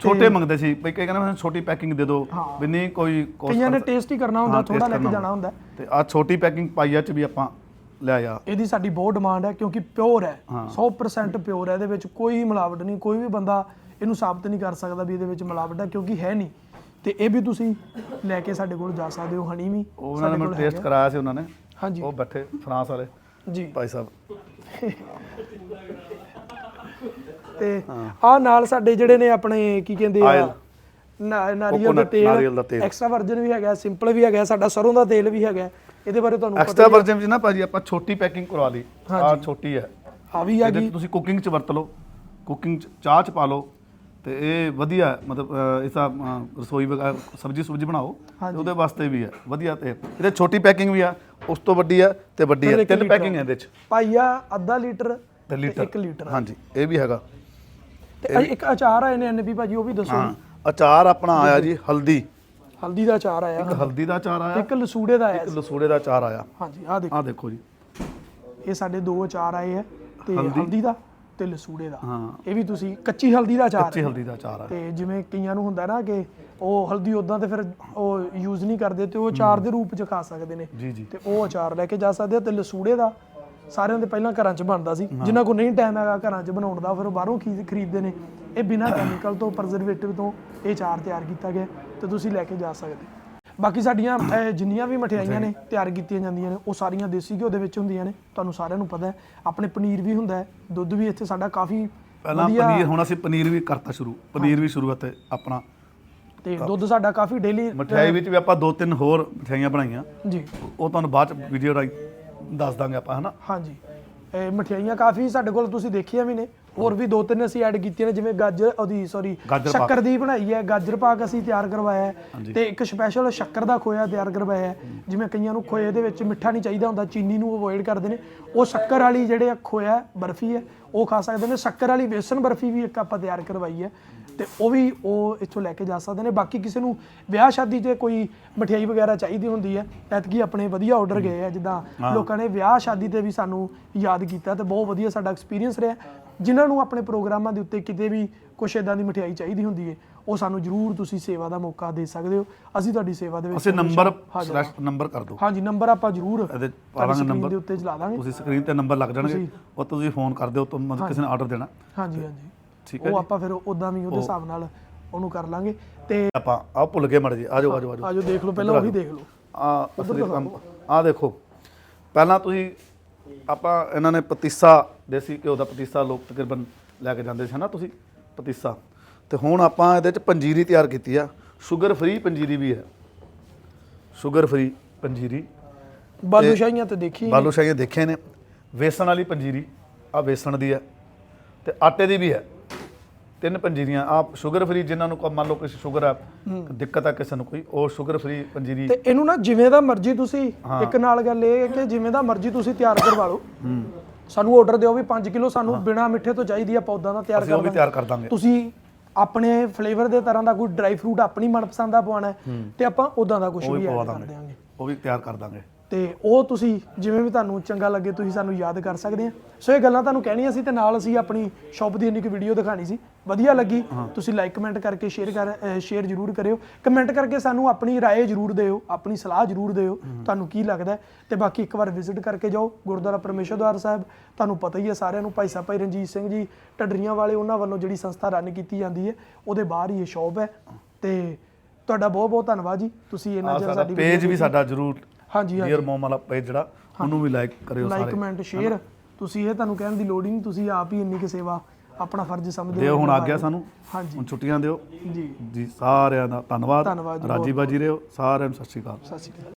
ਛੋਟੇ ਮੰਗਦੇ ਸੀ। ਬਈ ਕਹਿੰਦੇ ਮੈਨੂੰ ਛੋਟੀ ਪੈਕਿੰਗ ਦੇ ਦਿਓ। ਵੀ ਨਹੀਂ ਕੋਈ ਕਈਆਂ ਨੇ ਟੇਸਟ ਹੀ ਕਰਨਾ ਹੁੰਦਾ ਥੋੜਾ ਲੈ ਕੇ ਜਾਣਾ ਹੁੰਦਾ। ਤੇ ਆ ਛੋਟੀ ਪੈਕਿੰਗ ਪਾਈਆ ਚ ਵੀ ਆਪਾਂ ਲੈ ਆ। ਇਹਦੀ ਸਾਡੀ ਬਹੁਤ ਡਿਮਾਂਡ ਹੈ ਕਿਉਂਕਿ ਪਿਓਰ ਹੈ। ਹਾਂ। 100% ਪਿਓਰ ਹੈ। ਇਹਦੇ ਵਿੱਚ ਕੋਈ ਮਿਲਾਵਟ ਨਹੀਂ। ਕੋਈ ਵੀ ਬੰਦਾ ਇਹਨੂੰ ਸਾਬਤ ਨਹੀਂ ਕਰ ਸਕਦਾ ਵੀ ਇਹਦੇ ਵਿੱਚ ਮਿਲਾਵਟ ਹੈ ਕਿਉਂਕਿ ਹੈ ਨਹੀਂ। ਤੇ ਇਹ ਵੀ ਤੁਸੀਂ ਲੈ ਕੇ ਸਾਡੇ ਕੋਲ ਜਾ ਸਕਦੇ ਹੋ ਹਨੀ ਵੀ ਉਹਨਾਂ ਨੇ ਮੈਨੂੰ ਟੇਸਟ ਕਰਾਇਆ ਸੀ ਉਹਨਾਂ ਨੇ। ਹਾਂਜੀ। ਉਹ ਬੈਠੇ ਫਰਾਂਸ ਵਾਲੇ ਜੀ। ਭਾਈ ਸਾਹਿਬ। ਤੇ ਆ ਨਾਲ ਸਾਡੇ ਜਿਹੜੇ ਨੇ ਆਪਣੇ ਕੀ ਕਹਿੰਦੇ ਆ ਨਾਰੀਅਲ ਦਾ ਤੇਲ। ਐਕਸਟਰਾ ਵਰਜਨ ਵੀ ਹੈਗਾ ਸਿੰਪਲ ਵੀ ਹੈਗਾ ਸਾਡਾ ਸਰੋਂ ਦਾ ਤੇਲ ਵੀ ਹੈਗਾ ਇਹਦੇ ਬਾਰੇ ਤੁਹਾਨੂੰ ਐਕਸਟਰਾ ਵਰਜਨ ਚ ਨਾ ਭਾਜੀ ਆਪਾਂ ਛੋਟੀ ਪੈਕਿੰਗ ਕਰਵਾ ਲਈ। ਆ ਛੋਟੀ ਹੈ। ਆ ਵੀ ਆ ਗਈ ਤੁਸੀਂ ਕੁਕਿੰਗ ਚ ਵਰਤ ਲਓ। ਕੁਕਿੰਗ ਚ ਚਾਹ ਚ ਪਾ ਲਓ। ਤੇ ਇਹ ਵਧੀਆ ਮਤਲਬ ਇਸਾ ਅਹ, ਰਸੋਈ ਸਬਜੀ ਸੁਬਜੀ ਬਣਾਓ ਤੇ ਉਹਦੇ ਵਾਸਤੇ ਵੀ ਹੈ ਵਧੀਆ ਤੇ ਇਹਦੇ ਛੋਟੀ ਪੈਕਿੰਗ ਵੀ ਆ ਉਸ ਤੋਂ ਵੱਡੀ ਹੈ ਤੇ ਵੱਡੀ ਇੱਕ ਤਿੰਨ ਪੈਕਿੰਗ ਹੈ ਇਹਦੇ ਚ। ਪਾਈਆ ਅੱਧਾ ਲੀਟਰ ਤੇ ਲੀਟਰ। 1 ਲੀਟਰ। ਹਾਂਜੀ ਇਹ ਵੀ ਹੈਗਾ। ਤੇ ਇੱਕ ਅਚਾਰ ਆਏ ਨੇ ਐਨਪੀ ਭਾਜੀ ਉਹ ਵੀ ਦੱਸੋ। ਹਾਂ ਅਚਾਰ ਆਪਣਾ ਆਇਆ ਜੀ ਹਲਦੀ। ਹਲਦੀ ਦਾ ਅਚਾਰ ਆਇਆ। ਇੱਕ ਹਲਦੀ ਦਾ ਅਚਾਰ ਆਇਆ। ਇੱਕ ਲਸੂੜੇ ਦਾ ਆਇਆ ਇੱਕ ਲਸੂੜੇ ਦਾ ਅਚਾਰ ਆਇਆ। ਹਾਂਜੀ ਆ ਦੇਖੋ। ਆਹ ਦੇਖੋ ਜੀ। ਇਹ ਸਾਡੇ ਦੋ ਅਚਾਰ ਆਏ ਆ ਤੇ ਹਲਦੀ ਦਾ। ਤੇ ਲਸੂੜੇ ਦਾ। ਹਾਂ। ਇਹ ਵੀ ਤੁਸੀਂ ਕੱਚੀ ਹਲਦੀ ਦਾ ਅਚਾਰ ਕੱਚੀ ਹੈ। ਹਲਦੀ ਦਾ ਅਚਾਰ ਆ ਤੇ ਜਿਵੇਂ ਕਈਆਂ ਨੂੰ ਹੁੰਦਾ ਨਾ ਕਿ ਉਹ ਹਲਦੀ ਉਦਾਂ ਤੇ ਫਿਰ ਉਹ ਯੂਜ਼ ਨਹੀਂ ਕਰਦੇ ਤੇ ਉਹ ਅਚਾਰ ਦੇ ਰੂਪ ਚ ਖਾ ਸਕਦੇ ਨੇ। ਜੀ ਜੀ। ਤੇ ਉਹ ਅਚਾਰ ਲੈ ਕੇ ਜਾ ਸਕਦੇ ਆ ਤੇ ਲਸੂੜੇ ਦਾ ਸਾਰਿਆਂ ਦੇ ਪਹਿਲਾਂ ਘਰਾਂ 'ਚ ਬਣਦਾ ਸੀ। ਜਿਨ੍ਹਾਂ ਕੋਲ ਨਹੀਂ ਟਾਈਮ ਹੈਗਾ ਘਰਾਂ 'ਚ ਬਣਾਉਣ ਦਾ ਫਿਰ ਉਹ ਬਾਹਰੋਂ ਖਰੀਦ ਖਰੀਦਦੇ ਨੇ। ਇਹ ਬਿਨਾਂ ਕੈਮੀਕਲ ਤੋਂ ਪ੍ਰਜ਼ਰਵੇਟਿਵ ਤੋਂ ਇਹ ਅਚਾਰ ਤਿਆਰ ਕੀਤਾ ਗਿਆ ਤੇ ਤੁਸੀਂ ਲੈ ਕੇ ਜਾ ਸਕਦੇ ਬਾਕੀ ਸਾਡੀਆਂ ਅਹ, ਜਿੰਨੀਆਂ ਵੀ ਮਠਿਆਈਆਂ ਨੇ ਤਿਆਰ ਕੀਤੀਆਂ ਜਾਂਦੀਆਂ ਨੇ ਉਹ ਸਾਰੀਆਂ ਦੇਸੀ ਘਿਓ ਦੇ ਵਿੱਚ ਹੁੰਦੀਆਂ ਨੇ। ਤੁਹਾਨੂੰ ਸਾਰਿਆਂ ਨੂੰ ਪਤਾ ਹੈ ਆਪਣੇ ਪਨੀਰ ਵੀ ਹੁੰਦਾ ਹੈ ਦੁੱਧ ਵੀ ਇੱਥੇ ਸਾਡਾ ਕਾਫੀ ਪਹਿਲਾਂ ਪਨੀਰ ਹੁਣ ਅਸੀਂ ਪਨੀਰ ਵੀ ਕਰਤਾ ਸ਼ੁਰੂ ਪਨੀਰ ਵੀ ਸ਼ੁਰੂ ਅਤੇ ਆਪਣਾ ਤੇ ਦੁੱਧ ਸਾਡਾ ਕਾਫੀ ਡੇਲੀ ਮਠਿਆਈ ਵਿੱਚ ਵੀ ਆਪਾਂ ਦੋ ਤਿੰਨ ਹੋਰ ਮਠਿਆਈਆਂ ਬਣਾਈਆਂ। ਜੀ। ਉਹ ਤੁਹਾਨੂੰ ਬਾਅਦ ਚ ਵੀਡੀਓ ਰਾਈ ਦੱਸ ਦਾਂਗੇ ਆਪਾਂ ਹਨਾ? ਹਾਂਜੀ। ਇਹ ਮਠਿਆਈਆਂ ਕਾਫੀ ਸਾਡੇ ਕੋਲ ਤੁਸੀਂ ਦੇਖੀਆਂ ਵੀ ਨੇ ਹੋਰ ਵੀ ਦੋ ਤਿੰਨ ਅਸੀਂ ਐਡ ਕੀਤੀਆਂ ਨੇ ਜਿਵੇਂ ਗਾਜਰ ਉਹਦੀ ਸੌਰੀ ਗਾਜਰ ਪਾਕ। ਸ਼ੱਕਰ ਦੀ ਬਣਾਈ ਹੈ ਗਾਜਰ ਪਾਕ ਅਸੀਂ ਤਿਆਰ ਕਰਵਾਇਆ ਹੈ ਤੇ ਇੱਕ ਸਪੈਸ਼ਲ ਸ਼ੱਕਰ ਦਾ ਖੋਇਆ ਤਿਆਰ ਕਰਵਾਇਆ ਹੈ ਜਿਵੇਂ ਕਈਆਂ ਨੂੰ ਖੋਏ ਦੇ ਵਿੱਚ ਮਿੱਠਾ ਨਹੀਂ ਚਾਹੀਦਾ ਹੁੰਦਾ ਚੀਨੀ ਨੂੰ ਅਵੋਇਡ ਕਰਦੇ ਨੇ। ਉਹ ਸ਼ੱਕਰ ਵਾਲੀ ਜਿਹੜੇ ਆ ਖੋਇਆ ਬਰਫੀ ਹੈ ਉਹ ਖਾ ਸਕਦੇ ਨੇ। ਸ਼ੱਕਰ ਵਾਲੀ ਬੇਸਨ ਬਰਫੀ ਵੀ ਇੱਕ ਆਪਾਂ ਤਿਆਰ ਕਰਵਾਈ ਹੈ ਤੇ ਉਹ ਵੀ ਉਹ ਇੱਥੋਂ ਲੈ ਕੇ ਜਾ ਸਕਦੇ ਨੇ। ਬਾਕੀ ਕਿਸੇ ਨੂੰ ਵਿਆਹ ਸ਼ਾਦੀ 'ਤੇ ਕੋਈ ਮਠਿਆਈ ਵਗੈਰਾ ਚਾਹੀਦੀ ਹੁੰਦੀ ਹੈ ਐਤਕੀ ਆਪਣੇ ਵਧੀਆ ਆਰਡਰ ਗਏ ਆ ਜਿੱਦਾਂ ਲੋਕਾਂ ਨੇ ਵਿਆਹ ਸ਼ਾਦੀ ਤੇ ਵੀ ਸਾਨੂੰ ਯਾਦ ਕੀਤਾ ਤੇ ਬਹੁਤ ਵਧੀਆ ਸਾਡਾ ਐਕਸਪੀਰੀਅੰਸ ਰਿਹਾ। ਜਿਨ੍ਹਾਂ ਨੂੰ ਆਪਣੇ ਪ੍ਰੋਗਰਾਮਾਂ ਦੇ ਉੱਤੇ ਕਿਤੇ ਵੀ ਕੁਛ ਇਦਾਂ ਦੀ ਮਠਿਆਈ ਚਾਹੀਦੀ ਹੁੰਦੀ ਹੈ ਉਹ ਸਾਨੂੰ ਜਰੂਰ ਤੁਸੀਂ ਸੇਵਾ ਦਾ ਮੌਕਾ ਦੇ ਸਕਦੇ ਹੋ। ਅਸੀਂ ਤੁਹਾਡੀ ਸੇਵਾ ਦੇ ਵਿੱਚ ਅਸੀਂ ਨੰਬਰ ਸਲੈਸ਼ ਨੰਬਰ ਕਰ ਦਿਓ। ਹਾਂਜੀ ਨੰਬਰ ਆਪਾਂ ਜਰੂਰ ਇਹਦੇ ਪਾਵਾਂਗੇ ਨੰਬਰ ਦੇ ਉੱਤੇ ਚਲਾ ਦਾਂਗੇ। ਤੁਸੀਂ ਸਕਰੀਨ ਤੇ ਨੰਬਰ ਲੱਗ ਜਾਣਗੇ ਉਹ ਤੁਸੀਂ ਫੋਨ ਕਰ ਦਿਓ ਤੁਹਾਨੂੰ ਮਤਲਬ ਕਿਸੇ ਨੇ ਆਰਡਰ ਦੇਣਾ। ਹਾਂਜੀ ਹਾਂਜੀ। ਠੀਕ ਹੈ ਉਹ ਆਪਾਂ ਫਿਰ ਉਦਾਂ ਵੀ ਉਹਦੇ ਹਿਸਾਬ ਨਾਲ ਉਹਨੂੰ ਕਰ ਲਾਂਗੇ। ਤੇ ਆਪਾਂ ਆਹ ਭੁੱਲ ਗਏ ਮੜ ਜੀ। ਆਜੋ ਆਜੋ ਆਜੋ ਆਜੋ ਦੇਖ ਲਓ ਪਹਿਲਾਂ ਉਹੀ ਦੇਖ ਲਓ। ਆ ਅਸਲੀ ਕੰਮ ਆ ਦੇਖੋ। ਪਹਿਲਾਂ ਤੁਸੀਂ ਆਪਾਂ ਇਹਨਾਂ ਨੇ ਪਤੀਸਾ ਦੇਸੀ ਘਿਓ ਦਾ ਪਤੀਸਾ ਲੋਕ ਤਕਰੀਬਨ ਲੈ ਕੇ ਜਾਂਦੇ ਸੀ ਨਾ ਤੁਸੀਂ? ਪਤੀਸਾ। ਤੇ ਹੁਣ ਆਪਾਂ ਇਹਦੇ ਚ ਪੰਜੀਰੀ ਤਿਆਰ ਕੀਤੀ ਆ। ਸ਼ੂਗਰ ਫ੍ਰੀ ਪੰਜੀਰੀ ਵੀ ਹੈ। ਸ਼ੂਗਰ ਫ੍ਰੀ ਪੰਜੀਰੀ। ਬਾਲੂਸ਼ਾਹੀਆਂ ਤੇ ਦੇਖੀ ਬਾਲੂਸ਼ਾਹੀਆਂ ਦੇਖੇ ਨੇ। ਵੇਸਣ ਵਾਲੀ ਪੰਜੀਰੀ ਆ ਵੇਸਣ ਦੀ ਹੈ। ਤੇ ਆਟੇ ਦੀ ਵੀ ਹੈ। ਤਿੰਨ ਪੰਜੀਰੀਆਂ। ਆ ਸ਼ੂਗਰ ਫ੍ਰੀ ਜਿਨ੍ਹਾਂ ਨੂੰ ਮੰਨ ਲਓ ਕਿਸੇ ਸ਼ੂਗਰ ਆ ਦਿੱਕਤ ਆ ਕਿਸੇ ਨੂੰ ਕੋਈ ਉਹ ਸ਼ੂਗਰ ਫ੍ਰੀ ਪੰਜੀਰੀ ਤੇ ਇਹਨੂੰ ਨਾ ਜਿਵੇਂ ਦਾ ਮਰਜ਼ੀ ਤੁਸੀਂ ਇੱਕ ਨਾਲ ਗੱਲ ਇਹ ਹੈ ਕਿ ਜਿਵੇਂ ਦਾ ਮਰਜ਼ੀ ਤੁਸੀਂ ਤਿਆਰ ਕਰਵਾ ਲਓ। ਸਾਨੂੰ ਆਰਡਰ ਦਿਓ ਵੀ 5 ਕਿਲੋ ਸਾਨੂੰ ਬਿਨਾ ਮਿੱਠੇ ਤੋਂ ਚਾਹੀਦੀ ਆ ਪੌਦਾ ਦਾ ਤਿਆਰ ਅਸੀਂ ਉਹ ਵੀ ਤਿਆਰ ਕਰ ਦਾਂਗੇ। ਤੁਸੀਂ ਆਪਣੇ ਫਲੇਵਰ ਦੇ ਤਰ੍ਹਾਂ ਦਾ ਕੋਈ ਡਰਾਈ ਫਰੂਟ ਆਪਣੀ ਮਨਪਸੰਦ ਦਾ ਪਵਾਉਣਾ ਹੈ ਤੇ ਆਪਾਂ ਉਦਾਂ ਦਾ ਕੁਝ ਵੀ ਐਡ ਕਰ ਦਿਆਂਗੇ। ਉਹ ਵੀ ਤਿਆਰ ਕਰ ਦਾਂਗੇ। ਤੇ ਉਹ ਤੁਸੀਂ ਜਿਵੇਂ ਵੀ ਤੁਹਾਨੂੰ ਚੰਗਾ ਲੱਗੇ ਤੁਸੀਂ ਸਾਨੂੰ ਯਾਦ ਕਰ ਸਕਦੇ ਆ ਸੋ ਇਹ ਗੱਲਾਂ ਤੁਹਾਨੂੰ ਕਹਿਣੀਆਂ ਸੀ ਤੇ ਨਾਲ ਅਸੀਂ ਆਪਣੀ ਸ਼ਾਪ ਦੀ ਇੰਨੀ ਕੁ ਵੀਡੀਓ ਦਿਖਾਣੀ ਸੀ ਵਧੀਆ ਲੱਗੀ ਤੁਸੀਂ ਲਾਈਕ ਕਮੈਂਟ ਕਰਕੇ ਸ਼ੇਅਰ ਕਰ ਸ਼ੇਅਰ ਜਰੂਰ ਕਰਿਓ ਕਮੈਂਟ ਕਰਕੇ ਸਾਨੂੰ ਆਪਣੀ رائے ਜਰੂਰ ਦਿਓ ਆਪਣੀ ਸਲਾਹ ਜਰੂਰ ਦਿਓ ਤੁਹਾਨੂੰ ਕੀ ਲੱਗਦਾ ਹੈ। ਤੇ ਬਾਕੀ ਇੱਕ ਵਾਰ ਵਿਜ਼ਿਟ ਕਰਕੇ ਜਾਓ ਗੁਰਦੁਆਰਾ ਪਰਮੇਸ਼ਰਦਵਾਰ ਸਾਹਿਬ ਤੁਹਾਨੂੰ ਪਤਾ ਹੀ ਹੈ ਸਾਰਿਆਂ ਨੂੰ ਭਾਈ ਸਾਹਿਬ ਭਾਈ ਰਣਜੀਤ ਸਿੰਘ ਜੀ ਢੱਡਰੀਆਂ ਵਾਲੇ ਉਹਨਾਂ ਵੱਲੋਂ ਜਿਹੜੀ ਸੰਸਥਾ ਰਨ ਕੀਤੀ ਜਾਂਦੀ ਹੈ ਉਹਦੇ ਬਾਹਰ ਹੀ ਇਹ ਸ਼ਾਪ ਹੈ ਤੇ ਤੁਹਾਡਾ ਬਹੁਤ ਬਹੁਤ ਧੰਨਵਾਦ ਜੀ ਤੁਸੀਂ ਇੰਨਾ ਆ ਚਿਰ ਸਾਡਾ ਸਾਡੀ ਪੇਜ ਵੀ ਸਾਡਾ ਜਰੂਰ ਹਾਂਜੀ ਡੀਅਰ ਮੋਮ ਵਾਲਾ ਪੇਜ ਜਿਹੜਾ ਉਹਨੂੰ ਵੀ ਲਾਈਕ ਕਰਿਓ ਲਾਈਕ ਸਾਰੇ ਕਮੈਂਟ ਸ਼ੇਅਰ ਤੁਸੀਂ ਇਹ ਤੁਹਾਨੂੰ ਕਹਿਣ ਦੀ ਲੋੜ ਹੀ ਨਹੀਂ ਤੁਸੀਂ ਆਪ ਹੀ ਇੰਨੀ ਕਿ ਸੇਵਾ ਆਪਣਾ ਫਰਜ਼ ਸਮਝਦੇ ਦਿਓ ਹੁਣ ਆ ਨਿਭਾ ਗਿਆ ਰਹੇ ਹੋ। ਸਾਨੂੰ ਹਾਂਜੀ। ਹੁਣ ਛੁੱਟੀਆਂ ਦਿਓ। ਜੀ। ਜੀ ਸਾਰਿਆਂ ਦਾ ਧੰਨਵਾਦ। ਧੰਨਵਾਦ ਜੀ, ਰਾਜੀ ਬਾਜੀ ਰਹੋ। ਸਾਰਿਆਂ ਨੂੰ ਸਤਿ ਸ਼੍ਰੀ ਅਕਾਲ। ਸਤਿ ਸ਼੍ਰੀ ਅਕਾਲ।